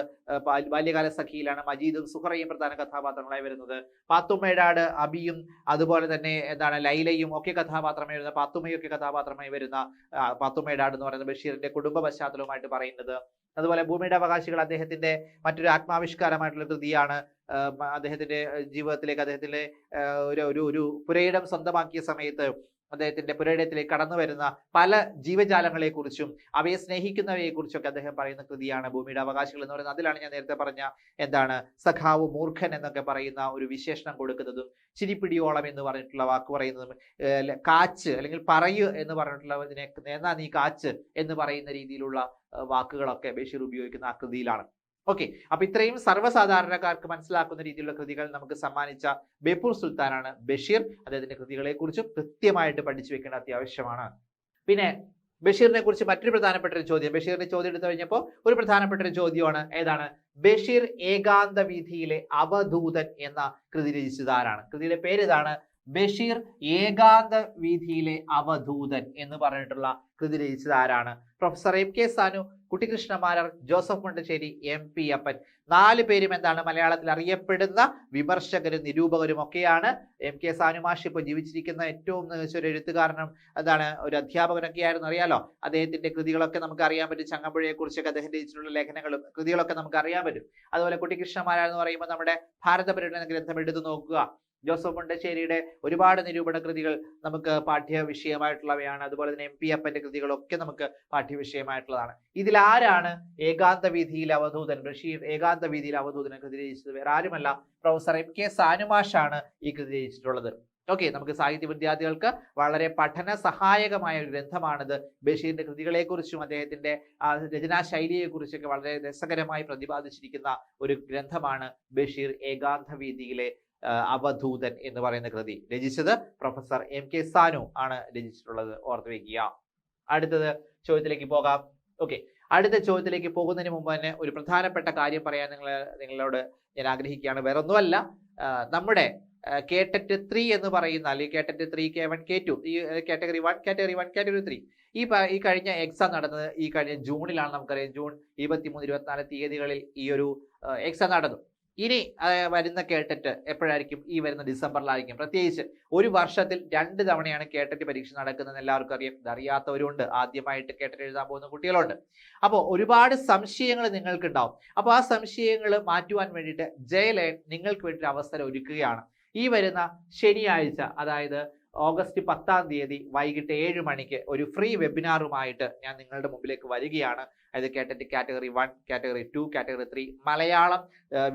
ബാല്യകാല സഖിയിലാണ് മജീദും സുഹറയും പ്രധാന കഥാപാത്രങ്ങളായി വരുന്നത്. പാത്തുമ്മേടാട് അബിയും അതുപോലെ തന്നെ എന്താണ് ലൈലയും ഒക്കെ കഥാപാത്രമായി വരുന്ന പാത്തുമ്മയൊക്കെ കഥാപാത്രമായി വരുന്ന പാത്തുമ്മയുടെ പാത്തുമ്മേടാട് എന്ന് പറയുന്ന ബഷീറിന്റെ കുടുംബ പശ്ചാത്തലവുമായിട്ട് പറയുന്നത്. അതുപോലെ ഭൂമിയുടെ അവകാശികൾ അദ്ദേഹത്തിന്റെ മറ്റൊരു ആത്മാവിഷ്കാരമായിട്ടുള്ള കൃതിയാണ് അദ്ദേഹത്തിന്റെ ജീവിതത്തിലേക്ക് അദ്ദേഹത്തിന്റെ ഒരു ഒരു പുരയിടം സ്വന്തമാക്കിയ സമയത്ത് അദ്ദേഹത്തിന്റെ പുരയിടത്തിലേക്ക് കടന്നു വരുന്ന പല ജീവജാലങ്ങളെ കുറിച്ചും അവയെ സ്നേഹിക്കുന്നവയെ കുറിച്ചൊക്കെ അദ്ദേഹം പറയുന്ന കൃതിയാണ് ഭൂമിയുടെ അവകാശികൾ എന്ന് പറയുന്നത്. അതിലാണ് ഞാൻ നേരത്തെ പറഞ്ഞ എന്താണ് സഖാവ് മൂർഖൻ എന്നൊക്കെ പറയുന്ന ഒരു വിശേഷണം കൊടുക്കുന്നതും ചിരിപ്പിടിയോളം എന്ന് പറഞ്ഞിട്ടുള്ള വാക്ക് പറയുന്നതും കാച്ച് അല്ലെങ്കിൽ പറയു എന്ന് പറഞ്ഞിട്ടുള്ളതിനെ എന്നാ നീ കാച്ച് എന്ന് പറയുന്ന രീതിയിലുള്ള വാക്കുകളൊക്കെ ബഷീർ ഉപയോഗിക്കുന്ന ആ കൃതിയിലാണ്. ഓക്കെ അപ്പൊ ഇത്രയും സർവസാധാരണക്കാർക്ക് മനസ്സിലാക്കുന്ന രീതിയിലുള്ള കൃതികൾ നമുക്ക് സമ്മാനിച്ച ബേപ്പൂർ സുൽത്താനാണ് ബഷീർ. അദ്ദേഹത്തിന്റെ കൃതികളെ കുറിച്ച് കൃത്യമായിട്ട് പഠിച്ചു വെക്കേണ്ട അത്യാവശ്യമാണ്. പിന്നെ ബഷീറിനെ കുറിച്ച് മറ്റൊരു പ്രധാനപ്പെട്ട ഒരു ചോദ്യം. ബഷീറിന്റെ ചോദ്യം എടുത്തു കഴിഞ്ഞപ്പോൾ ഒരു പ്രധാനപ്പെട്ട ഒരു ചോദ്യമാണ് ഏതാണ്? ബഷീർ ഏകാന്ത വീഥിയിലെ അവധൂതൻ എന്ന കൃതി രചിച്ചതാരാണ്? കൃതിയുടെ പേര് ഇതാണ് ബഷീർ ഏകാന്ത വീഥിയിലെ അവധൂതൻ എന്ന് പറഞ്ഞിട്ടുള്ള കൃതി രചിച്ചതാരാണ്? Professor M K Sanu Kuttikrishna Marar Joseph Mundassery M P Appan. നാല് പേരും എന്താണ് മലയാളത്തിൽ അറിയപ്പെടുന്ന വിമർശകരും നിരൂപകരും ഒക്കെയാണ്. എം കെ സാനുമാഷ് ഇപ്പോൾ ജീവിച്ചിരിക്കുന്ന ഏറ്റവും മികച്ച ഒരു എഴുത്തുകാരനും അതാണ് ഒരു അധ്യാപകനൊക്കെ ആയിരുന്നു അറിയാലോ? അദ്ദേഹത്തിന്റെ കൃതികളൊക്കെ നമുക്ക് അറിയാൻ പറ്റും. ചങ്ങമ്പുഴയെ കുറിച്ചൊക്കെ അദ്ദേഹം രചിച്ചിട്ടുള്ള ലേഖനങ്ങളും കൃതികളൊക്കെ നമുക്ക് അറിയാൻ പറ്റും. അതുപോലെ കുട്ടികൃഷ്ണമാരാർ എന്ന് പറയുമ്പോൾ നമ്മുടെ ഭാരതപര്യടന ഗ്രന്ഥം എടുത്തു നോക്കുക. ജോസഫ് മുണ്ടശ്ശേരിയുടെ ഒരുപാട് നിരൂപണ കൃതികൾ നമുക്ക് പാഠ്യ വിഷയമായിട്ടുള്ളവയാണ് അതുപോലെ തന്നെ എം പി അപ്പന്റെ കൃതികളൊക്കെ നമുക്ക് പാഠ്യ വിഷയമായിട്ടുള്ളതാണ് ഇതിൽ ആരാണ് ഏകാന്ത വീതിയിൽ അവധൂതൻ? ബഷീർ ഏകാന്ത വീതിയിൽ അവധൂതനെ കൃതി രചിച്ചത്. വേറെ ആരുമല്ല. പ്രൊഫസർ എം കെ സാനുമാഷാണ് ഈ കൃതി രചിച്ചിട്ടുള്ളത്. ഓക്കെ നമുക്ക് സാഹിത്യ വിദ്യാർത്ഥികൾക്ക് വളരെ പഠന സഹായകമായ ഒരു ഗ്രന്ഥമാണിത്. ബഷീറിന്റെ കൃതികളെക്കുറിച്ചും അദ്ദേഹത്തിന്റെ രചനാ ശൈലിയെക്കുറിച്ചൊക്കെ വളരെ രസകരമായി പ്രതിപാദിച്ചിരിക്കുന്ന ഒരു ഗ്രന്ഥമാണ് ബഷീർ ഏകാന്ത വീതിയിലെ അവധൂതൻ എന്ന് പറയുന്ന കൃതി. രചിച്ചത് പ്രൊഫസർ എം കെ സാനു ആണ് രചിച്ചിട്ടുള്ളത്. ഓർത്തു വെക്കുക. അടുത്തത് ചോദ്യത്തിലേക്ക് പോകാം. ഓക്കെ അടുത്ത ചോദ്യത്തിലേക്ക് പോകുന്നതിന് മുമ്പ് തന്നെ ഒരു പ്രധാനപ്പെട്ട കാര്യം പറയാൻ നിങ്ങൾ നിങ്ങളോട് ഞാൻ ആഗ്രഹിക്കുകയാണ്. വേറെ ഒന്നുമല്ല നമ്മുടെ കേട്ടറ്റ് ത്രീ എന്ന് പറയുന്ന അല്ലെങ്കിൽ കേട്ടറ്റ് three K one K two ഈ category one category one category three ഈ ഈ കഴിഞ്ഞ എക്സാം നടന്നത് ഈ കഴിഞ്ഞ ജൂണിലാണ് നമുക്കറിയാം. ജൂൺ ഇരുപത്തിമൂന്ന് ഇരുപത്തിനാല് തീയതികളിൽ ഈ ഒരു എക്സാം നടന്നു. ഇനി വരുന്ന കേട്ടറ്റ് എപ്പോഴായിരിക്കും ഈ വരുന്ന ഡിസംബറിലായിരിക്കും. പ്രത്യേകിച്ച് ഒരു വർഷത്തിൽ രണ്ട് തവണയാണ് കേട്ടറ്റ് പരീക്ഷ നടക്കുന്നത് എല്ലാവർക്കും അറിയാം. ഇതറിയാത്തവരുണ്ട് ആദ്യമായിട്ട് കേട്ടറ്റ് എഴുതാൻ പോകുന്ന കുട്ടികളുണ്ട്. അപ്പോൾ ഒരുപാട് സംശയങ്ങൾ നിങ്ങൾക്ക് ഉണ്ടാവും അപ്പോൾ ആ സംശയങ്ങൾ മാറ്റുവാൻ വേണ്ടിയിട്ട് ജയലയൻ നിങ്ങൾക്ക് വേണ്ടി ഒരു അവസരം ഒരുക്കുകയാണ്. ഈ വരുന്ന ശനിയാഴ്ച അതായത് ഓഗസ്റ്റ് പത്താം തീയതി വൈകിട്ട് ഏഴ് മണിക്ക് ഒരു ഫ്രീ വെബിനാറുമായിട്ട് ഞാൻ നിങ്ങളുടെ മുമ്പിലേക്ക് വരികയാണ്. അതായത് കേട്ടിട്ട് category one category two category three Malayalam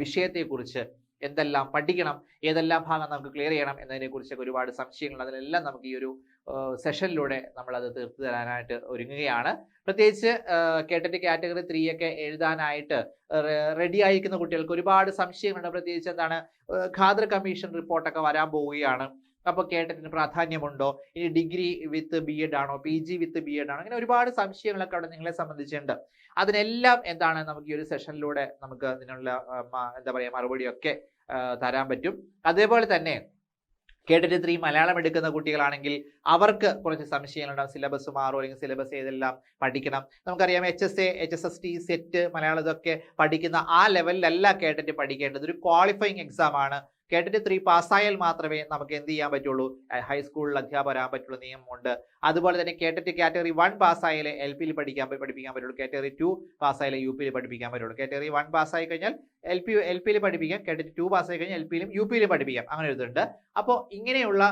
വിഷയത്തെക്കുറിച്ച് എന്തെല്ലാം പഠിക്കണം ഏതെല്ലാം ഭാഗം നമുക്ക് ക്ലിയർ ചെയ്യണം എന്നതിനെ കുറിച്ചൊക്കെ ഒരുപാട് സംശയങ്ങൾ അതിലെല്ലാം നമുക്ക് ഈ ഒരു സെഷനിലൂടെ നമ്മളത് തീർത്തു തരാനായിട്ട് ഒരുങ്ങുകയാണ്. പ്രത്യേകിച്ച് കേട്ടറ്റ് കാറ്റഗറി ത്രീ ഒക്കെ എഴുതാനായിട്ട് റെഡി ആയിരിക്കുന്ന കുട്ടികൾക്ക് ഒരുപാട് സംശയങ്ങളുണ്ട്. പ്രത്യേകിച്ച് എന്താണ് ഖാദർ കമ്മീഷൻ റിപ്പോർട്ടൊക്കെ വരാൻ പോവുകയാണ്. അപ്പോൾ കേട്ടതിന് പ്രാധാന്യമുണ്ടോ? ഇനി ഡിഗ്രി വിത്ത് ബി എഡ് ആണോ? P G with B Ed ആണോ? അങ്ങനെ ഒരുപാട് സംശയങ്ങളൊക്കെ അവിടെ നിങ്ങളെ സംബന്ധിച്ചുണ്ട് അതിനെല്ലാം എന്താണ് നമുക്ക് ഈ ഒരു സെഷനിലൂടെ നമുക്ക് അതിനുള്ള എന്താ പറയുക മറുപടിയൊക്കെ തരാൻ പറ്റും. അതേപോലെ തന്നെ കേട്ടിട്ട് ത്രീ മലയാളം എടുക്കുന്ന കുട്ടികളാണെങ്കിൽ അവർക്ക് കുറച്ച് സംശയങ്ങളുണ്ടാവും. സിലബസ് മാറും അല്ലെങ്കിൽ സിലബസ് ഏതെല്ലാം പഠിക്കണം. നമുക്കറിയാം H S A H S S T SET Malayalam ഇതൊക്കെ പഠിക്കുന്ന ആ ലെവലിലല്ല കേട്ടിട്ട് പഠിക്കേണ്ടത്. ഒരു ക്വാളിഫയിങ് എക്സാം ആണ് കേട്ടിട്ട് ത്രീ പാസ്സായാൽ മാത്രമേ നമുക്ക് എന്ത് ചെയ്യാൻ പറ്റുള്ളൂ? ഹൈസ്കൂളിൽ അധ്യാപകരാൻ പറ്റുള്ള നിയമമുണ്ട്. അതുപോലെ തന്നെ കേട്ടിട്ട് കാറ്റഗറി വൺ പാസ്സായാലേ എൽ പിയിൽ പഠിക്കാൻ പഠിപ്പിക്കാൻ പറ്റുള്ളൂ. കാറ്റഗറി ടു പാസ്സായാലേ യു പിയിൽ പഠിപ്പിക്കാൻ പറ്റുള്ളൂ. കാറ്റഗറി വൺ പാസ്സായി കഴിഞ്ഞാൽ എൽ പി എൽ പിയിൽ പഠിപ്പിക്കാം. കേട്ടിട്ട് ടു പാസ്സായി കഴിഞ്ഞാൽ എൽ പിയിലും യു പിയിലും പഠിപ്പിക്കാം. അങ്ങനെ എഴുതുന്നുണ്ട്. അപ്പോൾ ഇങ്ങനെയുള്ള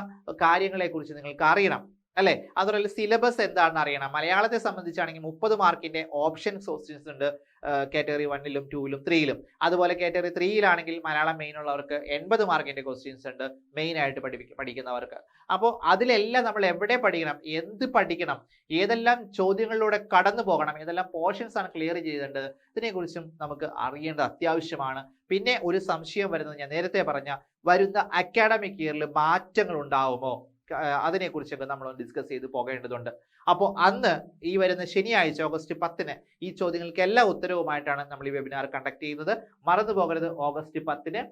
കാര്യങ്ങളെക്കുറിച്ച് നിങ്ങൾക്ക് അറിയണം അല്ലെ? അതുപോലെ സിലബസ് എന്താണെന്ന് അറിയണം. മലയാളത്തെ സംബന്ധിച്ചാണെങ്കിൽ മുപ്പത് മാർക്കിന്റെ ഓപ്ഷൻ ക്വസ്റ്റ്യൻസ് ഉണ്ട്. കാറ്റഗറി വണ്ണിലും ടൂവിലും ത്രീയിലും അതുപോലെ കാറ്റഗറി ത്രീയിലാണെങ്കിൽ മലയാളം മെയിൻ ഉള്ളവർക്ക് എൺപത് മാർക്കിന്റെ ക്വസ്റ്റ്യൻസ് ഉണ്ട് മെയിൻ ആയിട്ട് പഠിപ്പിക്കും പഠിക്കുന്നവർക്ക്. അപ്പോൾ അതിലെല്ലാം നമ്മൾ എവിടെ പഠിക്കണം എന്ത് പഠിക്കണം ഏതെല്ലാം ചോദ്യങ്ങളിലൂടെ കടന്നു പോകണം ഏതെല്ലാം പോർഷൻസ് ആണ് ക്ലിയർ ചെയ്തിട്ടുണ്ട് ഇതിനെക്കുറിച്ചും നമുക്ക് അറിയേണ്ടത് അത്യാവശ്യമാണ്. പിന്നെ ഒരു സംശയം വരുന്നത് ഞാൻ നേരത്തെ പറഞ്ഞ വരുന്ന അക്കാഡമിക് ഇയറിൽ മാറ്റങ്ങൾ ഉണ്ടാവുമോ? അതിനെക്കുറിച്ചൊക്കെ നമ്മൾ ഡിസ്കസ് ചെയ്ത് പോകേണ്ടതുണ്ട്. അപ്പോൾ അന്ന് ഈ വരുന്ന ശനിയാഴ്ച ഓഗസ്റ്റ് പത്തിന് ഈ ചോദ്യങ്ങൾക്ക് എല്ലാ ഉത്തരവുമായിട്ടാണ് നമ്മൾ ഈ വെബിനാർ കണ്ടക്ട് ചെയ്യുന്നത്. മറന്നു പോകരുത് ഓഗസ്റ്റ് പത്തിന്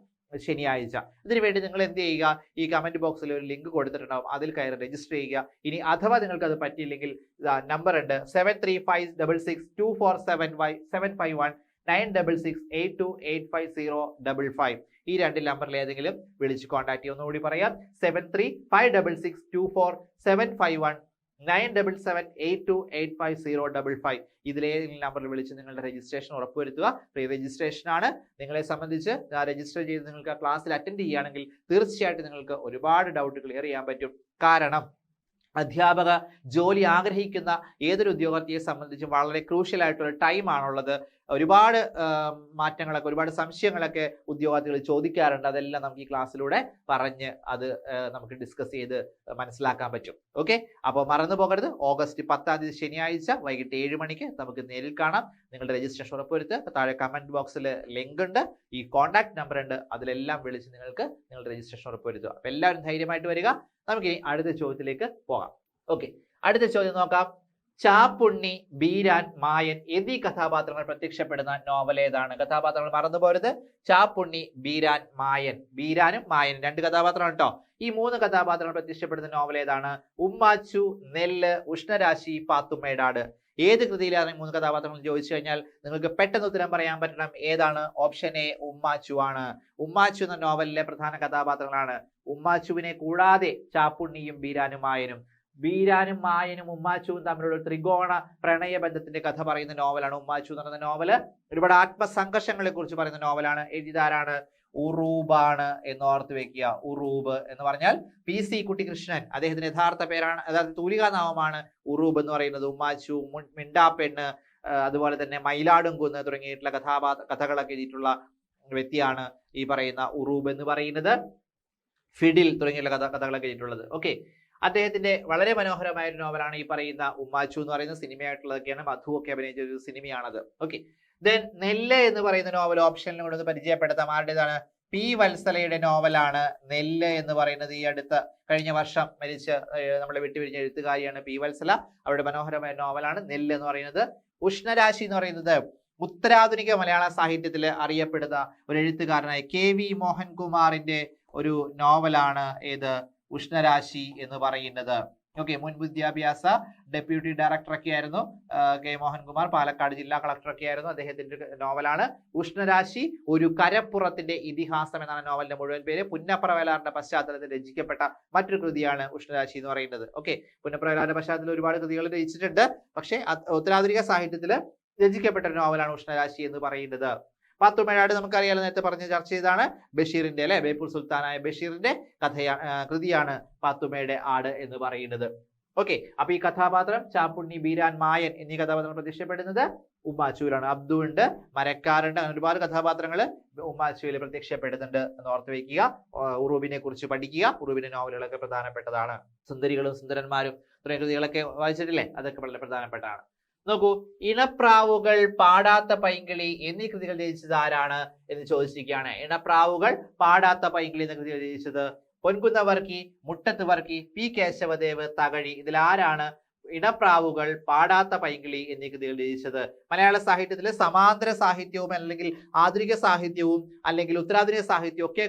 ശനിയാഴ്ച. ഇതിനു വേണ്ടി നിങ്ങൾ എന്ത് ചെയ്യുക? ഈ കമന്റ് ബോക്സിൽ ഒരു ലിങ്ക് കൊടുത്തിട്ടുണ്ടാവും. അതിൽ കയറി രജിസ്റ്റർ ചെയ്യുക. ഇനി അഥവാ നിങ്ങൾക്ക് അത് പറ്റിയില്ലെങ്കിൽ നമ്പർ ഉണ്ട്. Seven three five double six two four seven five seven five one nine double six eight two eight five zero double five. ഈ രണ്ട് നമ്പറിൽ ഏതെങ്കിലും വിളിച്ച് കോൺടാക്ട് ചെയ്യുമെന്ന് കൂടി പറയാം. Seven three five double six two four seven five one nine double seven eight two eight five zero double five ഇതിലേതെങ്കിലും നമ്പറിൽ വിളിച്ച് നിങ്ങളുടെ രജിസ്ട്രേഷൻ ഉറപ്പുവരുത്തുക. പ്രീ രജിസ്ട്രേഷൻ ആണ്. നിങ്ങളെ സംബന്ധിച്ച് രജിസ്റ്റർ ചെയ്ത് നിങ്ങൾക്ക് ആ ക്ലാസ്സിൽ അറ്റൻഡ് ചെയ്യുകയാണെങ്കിൽ തീർച്ചയായിട്ടും നിങ്ങൾക്ക് ഒരുപാട് ഡൗട്ട് ക്ലിയർ ചെയ്യാൻ പറ്റും. കാരണം അധ്യാപക ജോലി ആഗ്രഹിക്കുന്ന ഏതൊരു ഉദ്യോഗാർത്ഥിയെ സംബന്ധിച്ചും വളരെ ക്രൂഷ്യലായിട്ടുള്ള ടൈമാണുള്ളത് ഒരുപാട് മാറ്റങ്ങളൊക്കെ ഒരുപാട് സംശയങ്ങളൊക്കെ ഉദ്യോഗാർത്ഥികൾ ചോദിക്കാറുണ്ട്. അതെല്ലാം നമുക്ക് ഈ ക്ലാസ്സിലൂടെ പറഞ്ഞ് അത് നമുക്ക് ഡിസ്കസ് ചെയ്ത് മനസ്സിലാക്കാൻ പറ്റും. ഓക്കെ അപ്പോൾ മറന്നു പോകരുത്. ഓഗസ്റ്റ് പത്താം തീയതി ശനിയാഴ്ച വൈകിട്ട് ഏഴ് മണിക്ക് നമുക്ക് നേരിൽ കാണാം. നിങ്ങളുടെ രജിസ്ട്രേഷൻ ഉറപ്പുവരുത്ത് താഴെ കമന്റ് ബോക്സിൽ ലിങ്ക് ഉണ്ട്. ഈ കോൺടാക്ട് നമ്പർ ഉണ്ട്. അതിലെല്ലാം വിളിച്ച് നിങ്ങൾക്ക് നിങ്ങളുടെ രജിസ്ട്രേഷൻ ഉറപ്പുവരുത്തുക. അപ്പോൾ എല്ലാവരും ധൈര്യമായിട്ട് വരിക. നമുക്ക് ഇനി അടുത്ത ചോദ്യത്തിലേക്ക് പോകാം. ഓക്കെ അടുത്ത ചോദ്യം നോക്കാം. ചാപ്പുണ്ണി ബീരാൻ മായൻ എന്നീ കഥാപാത്രങ്ങൾ പ്രത്യക്ഷപ്പെടുന്ന നോവൽ ഏതാണ്? കഥാപാത്രങ്ങൾ മറന്നുപോരുത് ചാപ്പുണ്ണി ബീരാൻ മായൻ. ബീരാനും മായൻ രണ്ട് കഥാപാത്രമാണ് കേട്ടോ ഈ മൂന്ന് കഥാപാത്രങ്ങൾ പ്രത്യക്ഷപ്പെടുന്ന നോവൽ ഏതാണ്? ഉമ്മാച്ചു നെല്ല് ഉഷ്ണരാശി പാത്തുമേടാട് ഏത് കൃതിയിലാണ് ഈ മൂന്ന് കഥാപാത്രങ്ങൾ ചോദിച്ചു കഴിഞ്ഞാൽ നിങ്ങൾക്ക് പെട്ടെന്ന് ഉത്തരം പറയാൻ പറ്റണം. ഏതാണ്? ഓപ്ഷൻ എ ഉമ്മാച്ചു ആണ്. ഉമ്മാച്ചു എന്ന നോവലിലെ പ്രധാന കഥാപാത്രങ്ങളാണ്. ഉമ്മാച്ചുവിനെ കൂടാതെ ചാപ്പുണ്ണിയും ബീരാനും മായനും. ബീരാനും മായനും ഉമ്മാച്ചുവും തമ്മിലുള്ള ത്രികോണ പ്രണയ ബന്ധത്തിന്റെ കഥ പറയുന്ന നോവലാണ് ഉമ്മാച്ചു എന്ന് പറയുന്ന നോവൽ. ഒരുപാട് ആത്മസംഘർഷങ്ങളെ കുറിച്ച് പറയുന്ന നോവലാണ്. എഴുതിതാരാണ് ഉറൂബാണ് എന്ന് ഓർത്ത് വെക്കുക. ഉറൂബ് എന്ന് പറഞ്ഞാൽ പി. സി. കുട്ടികൃഷ്ണൻ അദ്ദേഹത്തിന്റെ യഥാർത്ഥ പേരാണ്. അതായത് തൂലികാ നാമമാണ് ഉറൂബ് എന്ന് പറയുന്നത്. ഉമ്മാച്ചു മിണ്ടാപ്പെണ്ണ് അതുപോലെ തന്നെ മയിലാടും കുന്ന് തുടങ്ങിയിട്ടുള്ള കഥാപാ കഥകളൊക്കെ എഴുതിയിട്ടുള്ള വ്യക്തിയാണ് ഈ പറയുന്ന ഉറൂബ് എന്ന് പറയുന്നത്. ഫിഡിൽ തുടങ്ങിയുള്ള കഥ കഥകളൊക്കെ എഴുതിയിട്ടുള്ളത്. ഓക്കെ അദ്ദേഹത്തിന്റെ വളരെ മനോഹരമായ ഒരു നോവലാണ് ഈ പറയുന്ന ഉമ്മാച്ചു എന്ന് പറയുന്ന സിനിമയായിട്ടുള്ളതൊക്കെയാണ് മധു ഒക്കെ അഭിനയിച്ച ഒരു സിനിമയാണത്. ഓക്കെ ദെൻ നെല്ല് എന്ന് പറയുന്ന നോവൽ ഓപ്ഷനിൽ ഒന്ന് പരിചയപ്പെടുത്താം. ആരുടേതാണ്? പി വത്സലയുടെ നോവലാണ് നെല്ല് എന്ന് പറയുന്നത്. ഈ അടുത്ത കഴിഞ്ഞ വർഷം മരിച്ച നമ്മളെ വിട്ടുപിരിഞ്ഞ എഴുത്തുകാരിയാണ് പി വത്സല. അവരുടെ മനോഹരമായ നോവലാണ് നെല്ല് എന്ന് പറയുന്നത്. ഉഷ്ണരാശി എന്ന് പറയുന്നത് ഉത്തരാധുനിക മലയാള സാഹിത്യത്തിൽ അറിയപ്പെടുന്ന ഒരു എഴുത്തുകാരനായ കെ വി മോഹൻകുമാറിന്റെ ഒരു നോവലാണ് ഏത്? ഉഷ്ണരാശി എന്ന് പറയുന്നത്. ഓക്കെ മുൻ വിദ്യാഭ്യാസ ഡെപ്യൂട്ടി ഡയറക്ടർ ഒക്കെ ആയിരുന്നു. കെ മോഹൻകുമാർ പാലക്കാട് ജില്ലാ കളക്ടർ ഒക്കെ ആയിരുന്നു. അദ്ദേഹത്തിന്റെ നോവലാണ്. ഉഷ്ണരാശി ഒരു കരപ്പുറത്തിന്റെ ഇതിഹാസം എന്നാണ് നോവലിന്റെ മുഴുവൻ പേര്. പുന്നപ്ര വേലാറിന്റെ പശ്ചാത്തലത്തിൽ രചിക്കപ്പെട്ട മറ്റൊരു കൃതിയാണ് ഉഷ്ണരാശി എന്ന് പറയുന്നത്. ഓക്കെ പുന്നപ്ര വേലാറിന്റെ പശ്ചാത്തലത്തിൽ ഒരുപാട് കൃതികൾ രചിച്ചിട്ടുണ്ട്. പക്ഷേ ഉത്തരാധുനിക സാഹിത്യത്തിൽ രചിക്കപ്പെട്ട ഒരു നോവലാണ് ഉഷ്ണരാശി എന്ന് പറയുന്നത്. പാത്തുമേഴാട് നമുക്കറിയാലോ നേരത്തെ പറഞ്ഞ ചർച്ച ചെയ്താണ് ബഷീറിന്റെ അല്ലെ? ബേപ്പൂർ സുൽത്താനായ ബഷീറിന്റെ കഥയാ കൃതിയാണ് പാത്തുമ്മയുടെ ആട് എന്ന് പറയുന്നത്. ഓക്കെ അപ്പൊ ഈ കഥാപാത്രം ചാപ്പുണ്ണി ബീരാൻ മായൻ എന്നീ കഥാപാത്രങ്ങൾ പ്രത്യക്ഷപ്പെടുന്നത് ഉമ്മാച്ചൂരാണ്. അബ്ദു ഉണ്ട് മരക്കാരുണ്ട് അങ്ങനെ ഒരുപാട് കഥാപാത്രങ്ങൾ ഉമ്മാച്ചൂരിൽ പ്രത്യക്ഷപ്പെടുന്നുണ്ട് എന്ന് ഓർത്ത് വയ്ക്കുക ഉറൂബിനെ കുറിച്ച് പഠിക്കുക. ഉറൂബിന്റെ നോവലുകളൊക്കെ പ്രധാനപ്പെട്ടതാണ്. സുന്ദരികളും സുന്ദരന്മാരും തുടങ്ങിയ കൃതികളൊക്കെ വായിച്ചിട്ടില്ലേ? അതൊക്കെ വളരെ പ്രധാനപ്പെട്ടതാണ്. നോക്കൂ ഇണപ്രാവുകൾ പാടാത്ത പൈങ്കിളി എന്നീ കൃതികൾ രചിച്ചത് ആരാണ് എന്ന് ചോദിച്ചിരിക്കുകയാണ്. ഇണപ്രാവുകൾ പാടാത്ത പൈങ്കിളി എന്ന കൃതികൾ രചിച്ചത് പൊൻകുന്ന വർക്കി മുട്ടത്ത് വർക്കി പി. കേശവദേവ് തകഴി. ഇതിൽ ആരാണ് ഇടപ്രാവുകൾ പാടാത്ത പൈങ്കിളി എന്നീ കൃതികൾ രചിച്ചത്. മലയാള സാഹിത്യത്തിലെ സമാന്തര സാഹിത്യവും അല്ലെങ്കിൽ ആധുനിക സാഹിത്യവും അല്ലെങ്കിൽ ഉത്തരാധുനിക സാഹിത്യവും ഒക്കെ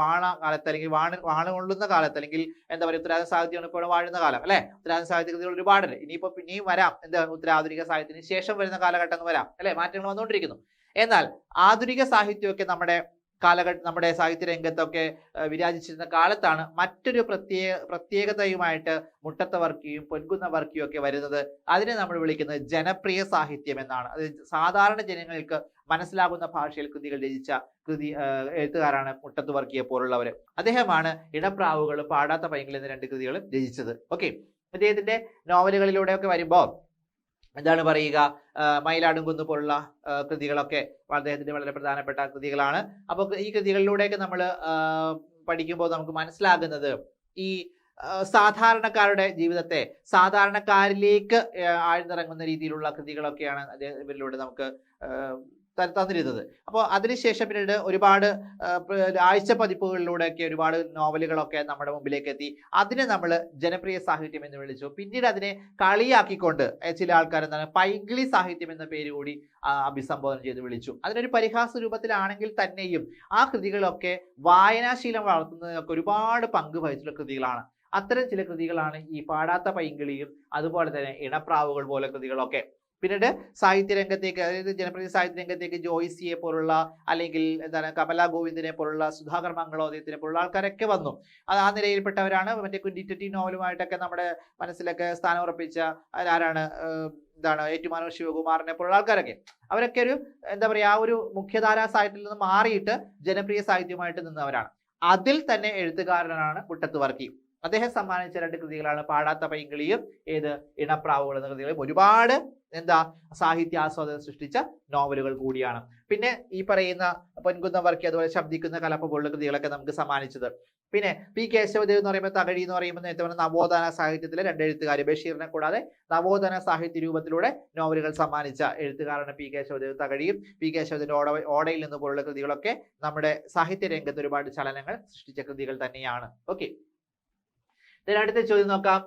വാണ കാലത്ത് അല്ലെങ്കിൽ വാണ വാണുകൊള്ളുന്ന കാലത്ത് അല്ലെങ്കിൽ എന്താ പറയുക ഉത്തരാധുനിക സാഹിത്യമാണ് ഇപ്പോൾ വാഴുന്ന കാലം അല്ലെ? ഉത്തരാധുനിക സാഹിത്യ കൃതികൾ ഒരുപാടുണ്ട്. ഇനിയിപ്പോ പിന്നെയും വരാം. എന്താ ഉത്തരാധുനിക സാഹിത്യത്തിന് ശേഷം വരുന്ന കാലഘട്ടം വരാം അല്ലെ? മാറ്റങ്ങൾ വന്നുകൊണ്ടിരിക്കുന്നു. എന്നാൽ ആധുനിക സാഹിത്യമൊക്കെ നമ്മുടെ കാലഘട്ട നമ്മുടെ സാഹിത്യ രംഗത്തൊക്കെ വിരാജിച്ചിരുന്ന കാലത്താണ് മറ്റൊരു പ്രത്യേക പ്രത്യേകതയുമായിട്ട് മുട്ടത്ത വർക്കിയും പൊൻകുന്ന വർക്കിയും ഒക്കെ വരുന്നത്. അതിനെ നമ്മൾ വിളിക്കുന്നത് ജനപ്രിയ സാഹിത്യം എന്നാണ്. അത് സാധാരണ ജനങ്ങൾക്ക് മനസ്സിലാകുന്ന ഭാഷയിൽ കൃതികൾ രചിച്ച കൃതി എഴുത്തുകാരാണ് മുട്ടത്ത് വർക്കിയെ പോലുള്ളവർ അദ്ദേഹമാണ് ഇടപ്രാവുകളും പാടാത്ത പൈങ്കിൾ എന്ന രണ്ട് കൃതികളും രചിച്ചത്. ഓക്കെ. അദ്ദേഹത്തിന്റെ നോവലുകളിലൂടെയൊക്കെ വരുമ്പോൾ എന്താണ് പറയുക മയിലാടുംകുന്ന് മയിലാടും കുന്ന് പോലുള്ള കൃതികളൊക്കെ അദ്ദേഹത്തിന്റെ വളരെ പ്രധാനപ്പെട്ട കൃതികളാണ്. അപ്പോൾ ഈ കൃതികളിലൂടെയൊക്കെ നമ്മൾ പഠിക്കുമ്പോൾ നമുക്ക് മനസ്സിലാകുന്നത് ഈ സാധാരണക്കാരുടെ ജീവിതത്തെ സാധാരണക്കാരിലേക്ക് ആഴ്ന്നിറങ്ങുന്ന രീതിയിലുള്ള കൃതികളൊക്കെയാണ് അദ്ദേഹം ഇവരിലൂടെ നമുക്ക് ആ, ത- തന്നിരുന്നത് അപ്പോൾ അതിനുശേഷം പിന്നീട് ഒരുപാട് ആഴ്ച പതിപ്പുകളിലൂടെയൊക്കെ ഒരുപാട് നോവലുകളൊക്കെ നമ്മുടെ മുമ്പിലേക്ക് എത്തി. അതിനെ നമ്മൾ ജനപ്രിയ സാഹിത്യം എന്ന് വിളിച്ചു. പിന്നീട് അതിനെ കളിയാക്കിക്കൊണ്ട് ചില ആൾക്കാർ എന്താണ് പൈങ്കിളി സാഹിത്യം എന്ന പേര് കൂടി അഭിസംബോധന ചെയ്ത് വിളിച്ചു. അതിനൊരു പരിഹാസ രൂപത്തിലാണെങ്കിൽ തന്നെയും ആ കൃതികളൊക്കെ വായനാശീലം വളർത്തുന്നതിനൊക്കെ ഒരുപാട് പങ്ക് വഹിച്ചിട്ടുള്ള കൃതികളാണ്. അത്തരം ചില കൃതികളാണ് ഈ പാടാത്ത പൈങ്കിളിയും അതുപോലെ തന്നെ ഇണപ്രാവുകൾ പോലെ കൃതികളൊക്കെ പിന്നീട് സാഹിത്യ രംഗത്തേക്ക് അതായത് ജനപ്രിയ സാഹിത്യ രംഗത്തേക്ക് ജോയ്സിയെ പോലുള്ള അല്ലെങ്കിൽ എന്താണ് കമല ഗോവിന്ദിനെ പോലുള്ള സുധാകർ മംഗളോദയത്തിനെ പോലുള്ള ആൾക്കാരൊക്കെ വന്നു. അത് ആ നിലയിൽപ്പെട്ടവരാണ്. മറ്റേ കുന്റിറ്റി നോവലുമായിട്ടൊക്കെ നമ്മുടെ മനസ്സിലൊക്കെ സ്ഥാനം ഉറപ്പിച്ച ആരാണ് എന്താണ് ഏറ്റുമാനൂർ ശിവകുമാറിനെ പോലുള്ള ആൾക്കാരൊക്കെ. അവരൊക്കെ ഒരു എന്താ പറയുക ആ ഒരു മുഖ്യധാരാ സാഹിത്യത്തിൽ നിന്ന് മാറിയിട്ട് ജനപ്രിയ സാഹിത്യമായിട്ട് നിന്നവരാണ്. അതിൽ തന്നെ എഴുത്തുകാരനാണ് മുട്ടത്ത് വർക്കി അദ്ദേഹം സമ്മാനിച്ച രണ്ട് കൃതികളാണ് പാടാത്ത പൈങ്കിളിയും ഏത് ഇണപ്രാവുകൾ എന്ന കൃതികളും ഒരുപാട് എന്താ സാഹിത്യ ആസ്വാദനം സൃഷ്ടിച്ച നോവലുകൾ കൂടിയാണ്. പിന്നെ ഈ പറയുന്ന പൊൻകുന്ന വർക്കി അതുപോലെ ശബ്ദിക്കുന്ന കലപ്പ പോലുള്ള കൃതികളൊക്കെ നമുക്ക് സമ്മാനിച്ചത്. പിന്നെ പി കേശവദേവ് എന്ന് പറയുമ്പോൾ തകഴി എന്ന് പറയുമ്പോൾ നേരത്തെ പറഞ്ഞ നവോത്ഥാന സാഹിത്യത്തിലെ രണ്ട് എഴുത്തുകാർ ബഷീറിനെ കൂടാതെ നവോത്ഥാന സാഹിത്യ രൂപത്തിലൂടെ നോവലുകൾ സമ്മാനിച്ച എഴുത്തുകാരാണ് പി കേശവദേവ് തകഴിയും പി കേശവദേവിന്റെ ഓട ഓടയിൽ നിന്ന് പോലുള്ള കൃതികളൊക്കെ നമ്മുടെ സാഹിത്യ രംഗത്ത് ഒരുപാട് ചലനങ്ങൾ സൃഷ്ടിച്ച കൃതികൾ തന്നെയാണ്. ഓക്കെ. അടുത്ത ചോദ്യം നോക്കാം.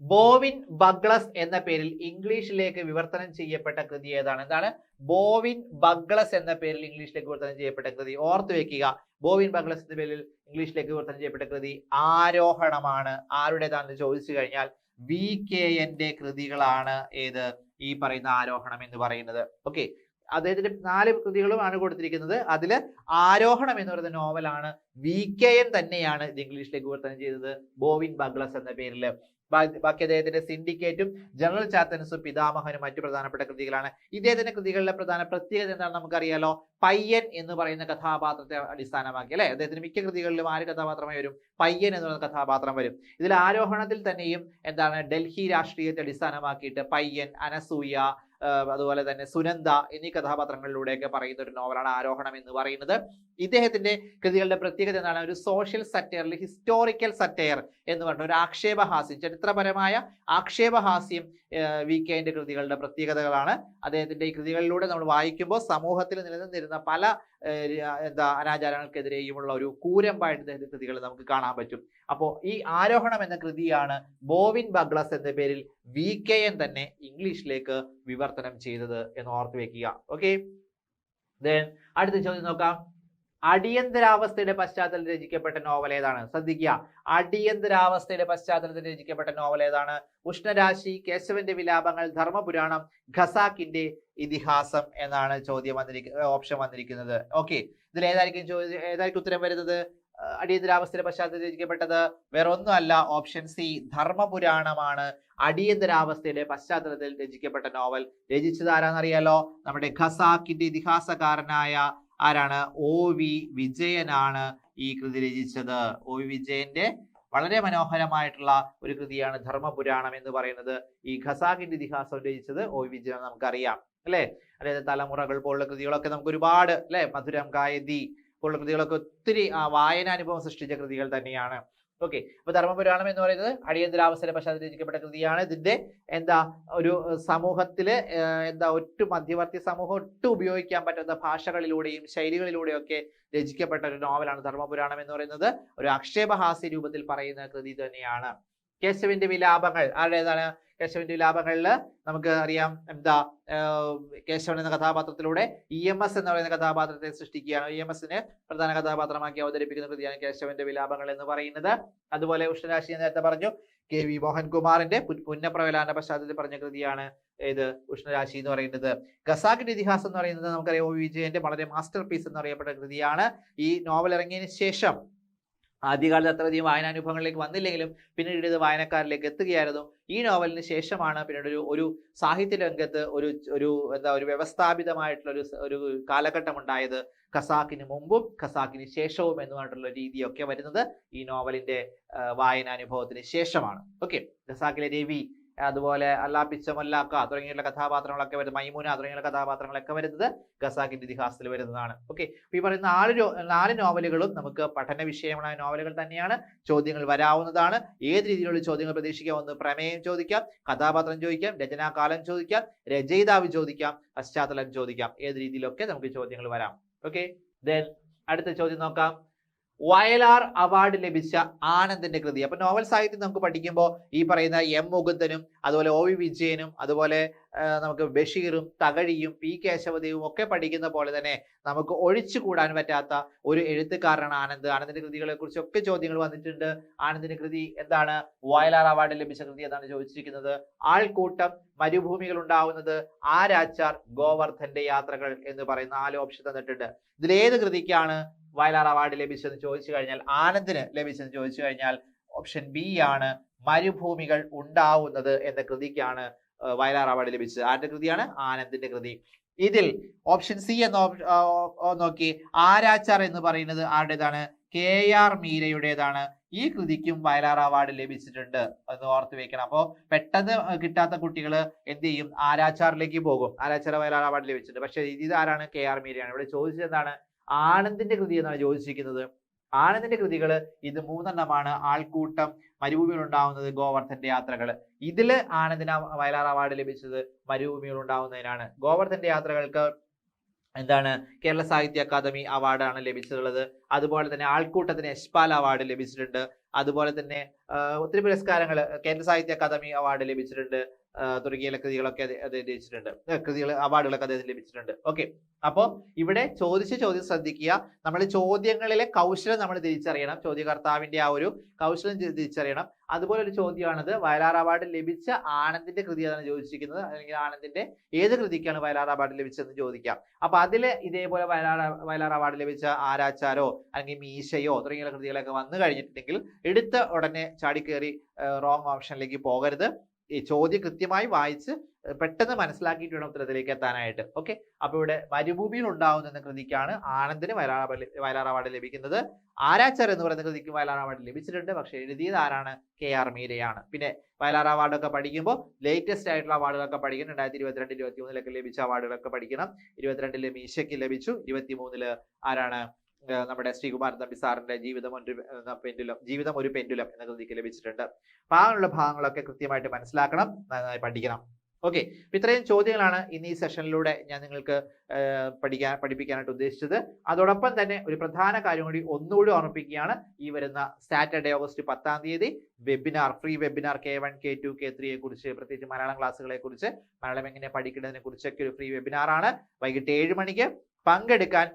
ബോവിൻ ബഗ്ലസ് എന്ന പേരിൽ ഇംഗ്ലീഷിലേക്ക് വിവർത്തനം ചെയ്യപ്പെട്ട കൃതി ഏതാണ്? എന്താണ്? ബോവിൻ ബഗ്ലസ് എന്ന പേരിൽ ഇംഗ്ലീഷിലേക്ക് വിവർത്തനം ചെയ്യപ്പെട്ട കൃതി. ഓർത്തു വെക്കുക. ബോവിൻ ബഗ്ലസ് എന്ന പേരിൽ ഇംഗ്ലീഷിലേക്ക് വിവർത്തനം ചെയ്യപ്പെട്ട കൃതി ആരോഹണമാണ്. ആരുടേതാണെന്ന് ചോദിച്ചു കഴിഞ്ഞാൽ വി കെ എന്റെ കൃതികളാണ് ഏത്? ഈ പറയുന്ന ആരോഹണം എന്ന് പറയുന്നത്. ഓക്കെ. അദ്ദേഹത്തിന്റെ നാല് കൃതികളുമാണ് കൊടുത്തിരിക്കുന്നത്. അതിൽ ആരോഹണം എന്ന് പറയുന്ന നോവലാണ് വി കെ എൻ തന്നെയാണ് ഇത് ഇംഗ്ലീഷിലേക്ക് വിവർത്തനം ചെയ്തത്. ബോവിൻ ബഗ്ലസ് എന്ന പേരിൽ ബാക്കി അദ്ദേഹത്തിന്റെ സിൻഡിക്കേറ്റും ജനറൽ ചാത്തൻസും പിതാമഹനും മറ്റു പ്രധാനപ്പെട്ട കൃതികളാണ്. ഇദ്ദേഹത്തിന്റെ കൃതികളിലെ പ്രധാന പ്രത്യേകത എന്താണെന്ന് നമുക്കറിയാലോ? പയ്യൻ എന്ന് പറയുന്ന കഥാപാത്രത്തെ അടിസ്ഥാനമാക്കി. അല്ലെ? അദ്ദേഹത്തിന് മിക്ക കൃതികളിലും ആര് കഥാപാത്രമായി വരും? പയ്യൻ എന്ന് പറയുന്ന കഥാപാത്രം വരും. ഇതിൽ ആരോഹണത്തിൽ തന്നെയും എന്താണ്? ഡൽഹി രാഷ്ട്രീയത്തെ അടിസ്ഥാനമാക്കിയിട്ട് പയ്യൻ അനസൂയ അതുപോലെ തന്നെ സുനന്ദ എന്നീ കഥാപാത്രങ്ങളിലൂടെയൊക്കെ പറയുന്ന ഒരു നോവലാണ് ആരോഹണം എന്ന് പറയുന്നത്. ഇദ്ദേഹത്തിന്റെ കൃതികളുടെ പ്രത്യേകത എന്താണ്? ഒരു സോഷ്യൽ സറ്റയർ ഹിസ്റ്റോറിക്കൽ സറ്റയർ എന്ന് പറഞ്ഞ ഒരു ആക്ഷേപഹാസ്യം ചരിത്രപരമായ ആക്ഷേപഹാസ്യം വി കെന്റെ കൃതികളുടെ പ്രത്യേകതകളാണ്. അദ്ദേഹത്തിന്റെ ഈ കൃതികളിലൂടെ നമ്മൾ വായിക്കുമ്പോൾ സമൂഹത്തിൽ നിലനിന്നിരുന്ന പല എന്താ അനാചാരങ്ങൾക്കെതിരെയുമുള്ള ഒരു കൂരമ്പായിട്ട് അദ്ദേഹത്തിന്റെ കൃതികൾ നമുക്ക് കാണാൻ പറ്റും. അപ്പോൾ ഈ ആരോഹണം എന്ന കൃതിയാണ് ബോവിൻ ബഗ്ലസ് എന്ന പേരിൽ വി കെ എൻ തന്നെ ഇംഗ്ലീഷിലേക്ക് വിവർത്തനം ചെയ്തത് എന്ന് ഓർത്ത് വെക്കുക. ഓക്കെ ദെൻ അടുത്ത ചോദ്യം നോക്കാം. അടിയന്തരാവസ്ഥയുടെ പശ്ചാത്തലത്തിൽ രചിക്കപ്പെട്ട നോവൽ ഏതാണ്? ശ്രദ്ധിക്കുക. അടിയന്തരാവസ്ഥയുടെ പശ്ചാത്തലത്തിൽ രചിക്കപ്പെട്ട നോവൽ ഏതാണ്? ഉഷ്ണരാശി കേശവന്റെ വിലാപങ്ങൾ ധർമ്മപുരാണം ഖസാക്കിന്റെ ഇതിഹാസം എന്നാണ് ചോദ്യം വന്നിരിക്കുന്നത് ഓപ്ഷൻ വന്നിരിക്കുന്നത്. ഓക്കെ ഇതിൽ ഏതായിരിക്കും ചോദ്യം ഏതായിരിക്കും ഉത്തരം വരുന്നത്? അടിയന്തരാവസ്ഥയുടെ പശ്ചാത്തലത്തിൽ രചിക്കപ്പെട്ടത് വേറെ ഒന്നുമല്ല ഓപ്ഷൻ സി ധർമ്മപുരാണമാണ് അടിയന്തരാവസ്ഥയുടെ പശ്ചാത്തലത്തിൽ രചിക്കപ്പെട്ട നോവൽ രചിച്ചത് ആരാന്നറിയാലോ? നമ്മുടെ ഖസാക്കിന്റെ ഇതിഹാസകാരനായ ആരാണ്? ഒ വി വിജയനാണ് ഈ കൃതി രചിച്ചത്. ഒ വി വിജയന്റെ വളരെ മനോഹരമായിട്ടുള്ള ഒരു കൃതിയാണ് ധർമ്മപുരാണം എന്ന് പറയുന്നത്. ഈ ഖസാഖിന്റെ ഇതിഹാസം രചിച്ചത് ഒ വി വിജയൻ നമുക്കറിയാം. അല്ലെ? അതായത് തലമുറകൾ പോലുള്ള കൃതികളൊക്കെ നമുക്ക് ഒരുപാട് അല്ലെ? മധുരം കായതി പോലുള്ള കൃതികളൊക്കെ ഒത്തിരി ആ, വായനാനുഭവം സൃഷ്ടിച്ച കൃതികൾ തന്നെയാണ്. ഓക്കെ അപ്പൊ ധർമ്മപുരാണം എന്ന് പറയുന്നത് അടിയന്തരാവസര പശ്ചാത്തലത്തിൽ രചിക്കപ്പെട്ട കൃതിയാണ്. ഇതിന്റെ എന്താ ഒരു സമൂഹത്തിൽ എന്താ ഒട്ടും മധ്യവർത്തി സമൂഹം ഒട്ടും ഉപയോഗിക്കാൻ പറ്റുന്ന ഭാഷകളിലൂടെയും ശൈലികളിലൂടെയും ഒക്കെ രചിക്കപ്പെട്ട ഒരു നോവലാണ് ധർമ്മപുരാണം എന്ന് പറയുന്നത്. ഒരു ആക്ഷേപഹാസ്യ രൂപത്തിൽ പറയുന്ന കൃതി തന്നെയാണ്. കേശവിന്റെ വിലാപങ്ങൾ. ആരുടേതാണ്? കേശവിന്റെ വിലാപങ്ങളിൽ നമുക്ക് അറിയാം എന്താ കേശവൻ എന്ന കഥാപാത്രത്തിലൂടെ ഇ എം എസ് എന്ന് പറയുന്ന കഥാപാത്രത്തെ സൃഷ്ടിക്കുകയാണ്. ഇ എം എസിനെ പ്രധാന കഥാപാത്രമാക്കി അവതരിപ്പിക്കുന്ന കൃതിയാണ് കേശവന്റെ വിലാപങ്ങൾ എന്ന് പറയുന്നത്. അതുപോലെ ഉഷ്ണരാശി നേരത്തെ പറഞ്ഞു കെ വി മോഹൻകുമാറിന്റെ പുന്നപ്രവലാന്റെ പുന്നപ്രവലാന പശ്ചാത്തലത്തിൽ പറഞ്ഞ കൃതിയാണ് ഏത് ഉഷ്ണരാശി എന്ന് പറയുന്നത്. ഖസാക്കിന്റെ ഇതിഹാസം എന്ന് പറയുന്നത് നമുക്കറിയാം ഒ വിജയന്റെ വളരെ മാസ്റ്റർ പീസ് എന്നറിയപ്പെട്ട കൃതിയാണ്. ഈ നോവൽ ഇറങ്ങിയതിന് ശേഷം ആദ്യകാലത്ത് അത്രയധികം വായനാനുഭവങ്ങളിലേക്ക് വന്നില്ലെങ്കിലും പിന്നീട് ഇത് വായനക്കാരിലേക്ക് എത്തുകയായിരുന്നു. ഈ നോവലിന് ശേഷമാണ് പിന്നീട് ഒരു ഒരു സാഹിത്യ രംഗത്ത് ഒരു ഒരു എന്താ ഒരു വ്യവസ്ഥാപിതമായിട്ടുള്ള ഒരു ഒരു കാലഘട്ടം ഉണ്ടായത് ഖസാക്കിന് മുമ്പും ഖസാക്കിന് ശേഷവും എന്ന് രീതിയൊക്കെ വരുന്നത് ഈ നോവലിന്റെ വായനാനുഭവത്തിന് ശേഷമാണ്. ഓക്കെ ഖസാക്കിലെ രവി അതുപോലെ അല്ലാ പിച്ചമല്ലാക്ക തുടങ്ങിയുള്ള കഥാപാത്രങ്ങളൊക്കെ വരുന്നത് മൈമൂന തുടങ്ങിയുള്ള കഥാപാത്രങ്ങളൊക്കെ വരുന്നത് ഖസാക്കിന്റെ ഇതിഹാസത്തിൽ വരുന്നതാണ്. ഓക്കെ ഈ പറയുന്ന നാല് നാല് നോവലുകളും നമുക്ക് പഠന വിഷയമായ നോവലുകൾ തന്നെയാണ്. ചോദ്യങ്ങൾ വരാവുന്നതാണ്. ഏത് രീതിയിലുള്ള ചോദ്യങ്ങൾ പ്രതീക്ഷിക്കാം ഒന്ന് പ്രമേയം ചോദിക്കാം കഥാപാത്രം ചോദിക്കാം രചനാകാലം ചോദിക്കാം രചയിതാവ് ചോദിക്കാം പശ്ചാത്തലം ചോദിക്കാം. ഏത് രീതിയിലൊക്കെ നമുക്ക് ചോദ്യങ്ങൾ വരാം. ഓക്കെ ദെൻ അടുത്ത ചോദ്യം നോക്കാം. വയലാർ അവാർഡ് ലഭിച്ച ആനന്ദിന്റെ കൃതി. അപ്പൊ നോവൽ സാഹിത്യം നമുക്ക് പഠിക്കുമ്പോൾ ഈ പറയുന്ന എം മുകുന്ദനും അതുപോലെ ഒ വി വിജയനും അതുപോലെ നമുക്ക് ബഷീറും തകഴിയും പി കേശവദേവും ഒക്കെ പഠിക്കുന്ന പോലെ തന്നെ നമുക്ക് ഒഴിച്ചുകൂടാൻ പറ്റാത്ത ഒരു എഴുത്തുകാരനാണ് ആനന്ദ്. ആനന്ദിന്റെ കൃതികളെ കുറിച്ചൊക്കെ ചോദ്യങ്ങൾ വന്നിട്ടുണ്ട്. ആനന്ദിന്റെ കൃതി എന്താണ്? വയലാർ അവാർഡ് ലഭിച്ച കൃതി എന്നാണ് ചോദിച്ചിരിക്കുന്നത്? ആൾക്കൂട്ടം മരുഭൂമികൾ ഉണ്ടാവുന്നത് ആരാച്ചാർ ഗോവർദ്ധന്റെ യാത്രകൾ എന്ന് പറയുന്ന നാല് ഓപ്ഷൻ തന്നിട്ടുണ്ട്. ഇതിലേത് കൃതിക്കാണ് വയലാർ അവാർഡ് ലഭിച്ചെന്ന് ചോദിച്ചു കഴിഞ്ഞാൽ ആനന്ദിന് ലഭിച്ചെന്ന് ചോദിച്ചു കഴിഞ്ഞാൽ ഓപ്ഷൻ ബി ആണ് മരുഭൂമികൾ ഉണ്ടാവുന്നത് എന്ന കൃതിക്കാണ് വയലാർ അവാർഡ് ലഭിച്ചത്. ആരുടെ കൃതിയാണ്? ആനന്ദിന്റെ കൃതി. ഇതിൽ ഓപ്ഷൻ സി എന്ന നോക്കി ആരാച്ചാർ എന്ന് പറയുന്നത് ആരുടേതാണ്? കെ ആർ മീരയുടേതാണ്. ഈ കൃതിക്കും വയലാർ അവാർഡ് ലഭിച്ചിട്ടുണ്ട് എന്ന് ഓർത്ത് വെക്കണം. അപ്പോൾ പെട്ടെന്ന് കിട്ടാത്ത കുട്ടികൾ എന്ത് ചെയ്യും? ആരാച്ചാറിലേക്ക് പോകും. ആരാച്ചാർ വയലാർ അവാർഡ് ലഭിച്ചിട്ടുണ്ട്. പക്ഷേ ഇത് ആരാണ്? കെ ആർ മീരയാണ്. ഇവിടെ ചോദിച്ചത് എന്താണ്? ആനന്ദിന്റെ കൃതി എന്നാണ് ചോദിച്ചിരിക്കുന്നത്. ആനന്ദിന്റെ കൃതികൾ ഇത് മൂന്നെണ്ണമാണ്. ആൾക്കൂട്ടം മരുഭൂമിയിൽ ഉണ്ടാവുന്നത് ഗോവർദ്ധന്റെ യാത്രകൾ. ഇതിൽ ആനന്ദിന് വയലാർ അവാർഡ് ലഭിച്ചത് മരുഭൂമിയിൽ ഉണ്ടാവുന്നതിനാണ് ഗോവർദ്ധന്റെ യാത്രകൾക്ക് എന്താണ് കേരള സാഹിത്യ അക്കാദമി അവാർഡാണ് ലഭിച്ചിട്ടുള്ളത്. അതുപോലെ തന്നെ ആൾക്കൂട്ടത്തിന് യശ്പാൽ അവാർഡ് ലഭിച്ചിട്ടുണ്ട്. അതുപോലെ തന്നെ ഒത്തിരി പുരസ്കാരങ്ങൾ കേന്ദ്ര സാഹിത്യ അക്കാദമി അവാർഡ് ലഭിച്ചിട്ടുണ്ട്. തുടങ്ങിയ കൃതികളൊക്കെ അദ്ദേഹം രചിച്ചിട്ടുണ്ട് കൃതികൾ അവാർഡുകളൊക്കെ അദ്ദേഹത്തിന് ലഭിച്ചിട്ടുണ്ട്. ഓക്കെ. അപ്പോൾ ഇവിടെ ചോദിച്ച ചോദ്യം ശ്രദ്ധിക്കുക. നമ്മൾ ചോദ്യങ്ങളിലെ കൗശലം നമ്മൾ തിരിച്ചറിയണം. ചോദ്യകർത്താവിന്റെ ആ ഒരു കൗശലം തിരിച്ചറിയണം. അതുപോലെ ഒരു ചോദ്യമാണത്. വയലാർ അവാർഡ് ലഭിച്ച ആനന്ദിന്റെ കൃതി ഏതാണ് ചോദിച്ചിരിക്കുന്നത്. അല്ലെങ്കിൽ ആനന്ദിന്റെ ഏത് കൃതിക്കാണ് വയലാർ അവാർഡ് ലഭിച്ചതെന്ന് ചോദിക്കാം. അപ്പൊ അതിൽ ഇതേപോലെ വയലാർ വയലാർ അവാർഡ് ലഭിച്ച ആരാച്ചാരോ അല്ലെങ്കിൽ മീശയോ തുടങ്ങിയ കൃതികളൊക്കെ വന്നു കഴിഞ്ഞിട്ടുണ്ടെങ്കിൽ എടുത്ത ഉടനെ ചാടിക്കേറി റോങ് ഓപ്ഷനിലേക്ക് പോകരുത്. ഈ ചോദ്യം കൃത്യമായി വായിച്ച് പെട്ടെന്ന് മനസ്സിലാക്കിയിട്ട് വേണം ഉത്തരത്തിലേക്ക് എത്താനായിട്ട്. ഓക്കെ? അപ്പൊ ഇവിടെ മരുഭൂമിയിൽ ഉണ്ടാവുന്ന എന്ന കൃതിക്കാണ് ആനന്ദിന് വയലാർ വയലാർ അവാർഡ് ലഭിക്കുന്നത്. ആരാച്ചർ എന്ന് പറയുന്ന കൃതിക്ക് വയലാർ അവാർഡ് ലഭിച്ചിട്ടുണ്ട്. പക്ഷെ എഴുതിയത് ആരാണ്? കെ ആർ മീരയാണ്. പിന്നെ വയലാർ അവാർഡൊക്കെ പഠിക്കുമ്പോൾ ലേറ്റസ്റ്റ് ആയിട്ടുള്ള അവാർഡുകളൊക്കെ പഠിക്കണം. രണ്ടായിരത്തി ഇരുപത്തിരണ്ട് ഇരുപത്തി മൂന്നിലൊക്കെ ലഭിച്ച അവാർഡുകളൊക്കെ പഠിക്കണം. ഇരുപത്തിരണ്ടിൽ മീശയ്ക്ക് ലഭിച്ചു. ഇരുപത്തി മൂന്നിൽ ആരാണ്? നമ്മുടെ ശ്രീകുമാരൻ തമ്പി സാറിന്റെ ജീവിതം ഒരു പെൻഡുലം ജീവിതം ഒരു പെൻഡുലം എന്ന കൃതിക്ക് ലഭിച്ചിട്ടുണ്ട്. അപ്പൊ ഭാഗങ്ങളൊക്കെ കൃത്യമായിട്ട് മനസ്സിലാക്കണം നന്നായി പഠിക്കണം. ഓക്കെ. ഇത്രയും ചോദ്യങ്ങളാണ് ഇന്ന് ഈ സെഷനിലൂടെ ഞാൻ നിങ്ങൾക്ക് പഠിക്കാൻ പഠിപ്പിക്കാനായിട്ട് ഉദ്ദേശിച്ചത്. അതോടൊപ്പം തന്നെ ഒരു പ്രധാന കാര്യം കൂടി ഒന്നുകൂടി ഓർമ്മിപ്പിക്കുകയാണ്. ഈ വരുന്ന സാറ്റർഡേ ഓഗസ്റ്റ് പത്താം തീയതി webinar free webinar K one K two K ത്രീയെ കുറിച്ച് പ്രത്യേകിച്ച് മലയാളം ക്ലാസ്സുകളെ കുറിച്ച് മലയാളം എങ്ങനെ പഠിക്കുന്നതിനെ കുറിച്ചൊക്കെ ഒരു ഫ്രീ വെബിനാറാണ്. വൈകിട്ട് ഏഴ് മണിക്ക് പങ്കെടുക്കാൻ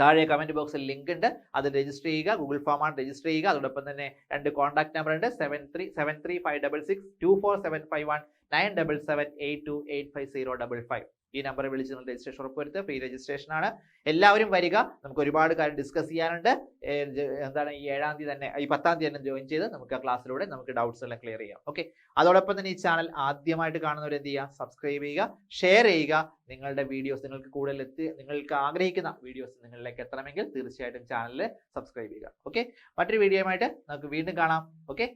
താഴെ കമന്റ് ബോക്സിൽ ലിങ്ക് ഉണ്ട്. അത് രജിസ്റ്റർ ചെയ്യുക. ഗൂഗിൾ ആണ് രജിസ്റ്റർ ചെയ്യുക. അതോടൊപ്പം തന്നെ രണ്ട് കോൺടാക്ട് നമ്പർ ഉണ്ട്. Seven three seven three five double six two four seven five one nine double seven eight two eight five zero double five ഈ നമ്പറിൽ വിളിച്ച് നിങ്ങൾ രജിസ്ട്രേഷൻ ഉറപ്പുവരുത്തുക. ഫ്രീ രജിസ്ട്രേഷൻ ആണ്. എല്ലാവരും വരിക. നമുക്ക് ഒരുപാട് കാര്യം ഡിസ്കസ് ചെയ്യാനുണ്ട്. എന്താണ് ഈ ഏഴാം തീയതി തന്നെ ഈ പത്താം തീയതി തന്നെ ജോയിൻ ചെയ്ത് നമുക്ക് ആ ക്ലാസ്സിലൂടെ നമുക്ക് ഡൗട്ട്സ് എല്ലാം ക്ലിയർ ചെയ്യാം. ഓക്കെ അതോടൊപ്പം തന്നെ ഈ ചാനൽ ആദ്യമായിട്ട് കാണുന്നവർ എന്ത് ചെയ്യുക? സബ്സ്ക്രൈബ് ചെയ്യുക. ഷെയർ ചെയ്യുക. നിങ്ങളുടെ വീഡിയോസ് നിങ്ങൾക്ക് കൂടുതൽ എത്തി നിങ്ങൾക്ക് ആഗ്രഹിക്കുന്ന വീഡിയോസ് നിങ്ങളിലേക്ക് എത്തണമെങ്കിൽ തീർച്ചയായിട്ടും ചാനലിൽ സബ്സ്ക്രൈബ് ചെയ്യുക. ഓക്കെ മറ്റൊരു വീഡിയോയുമായിട്ട് നമുക്ക് വീണ്ടും കാണാം. ഓക്കെ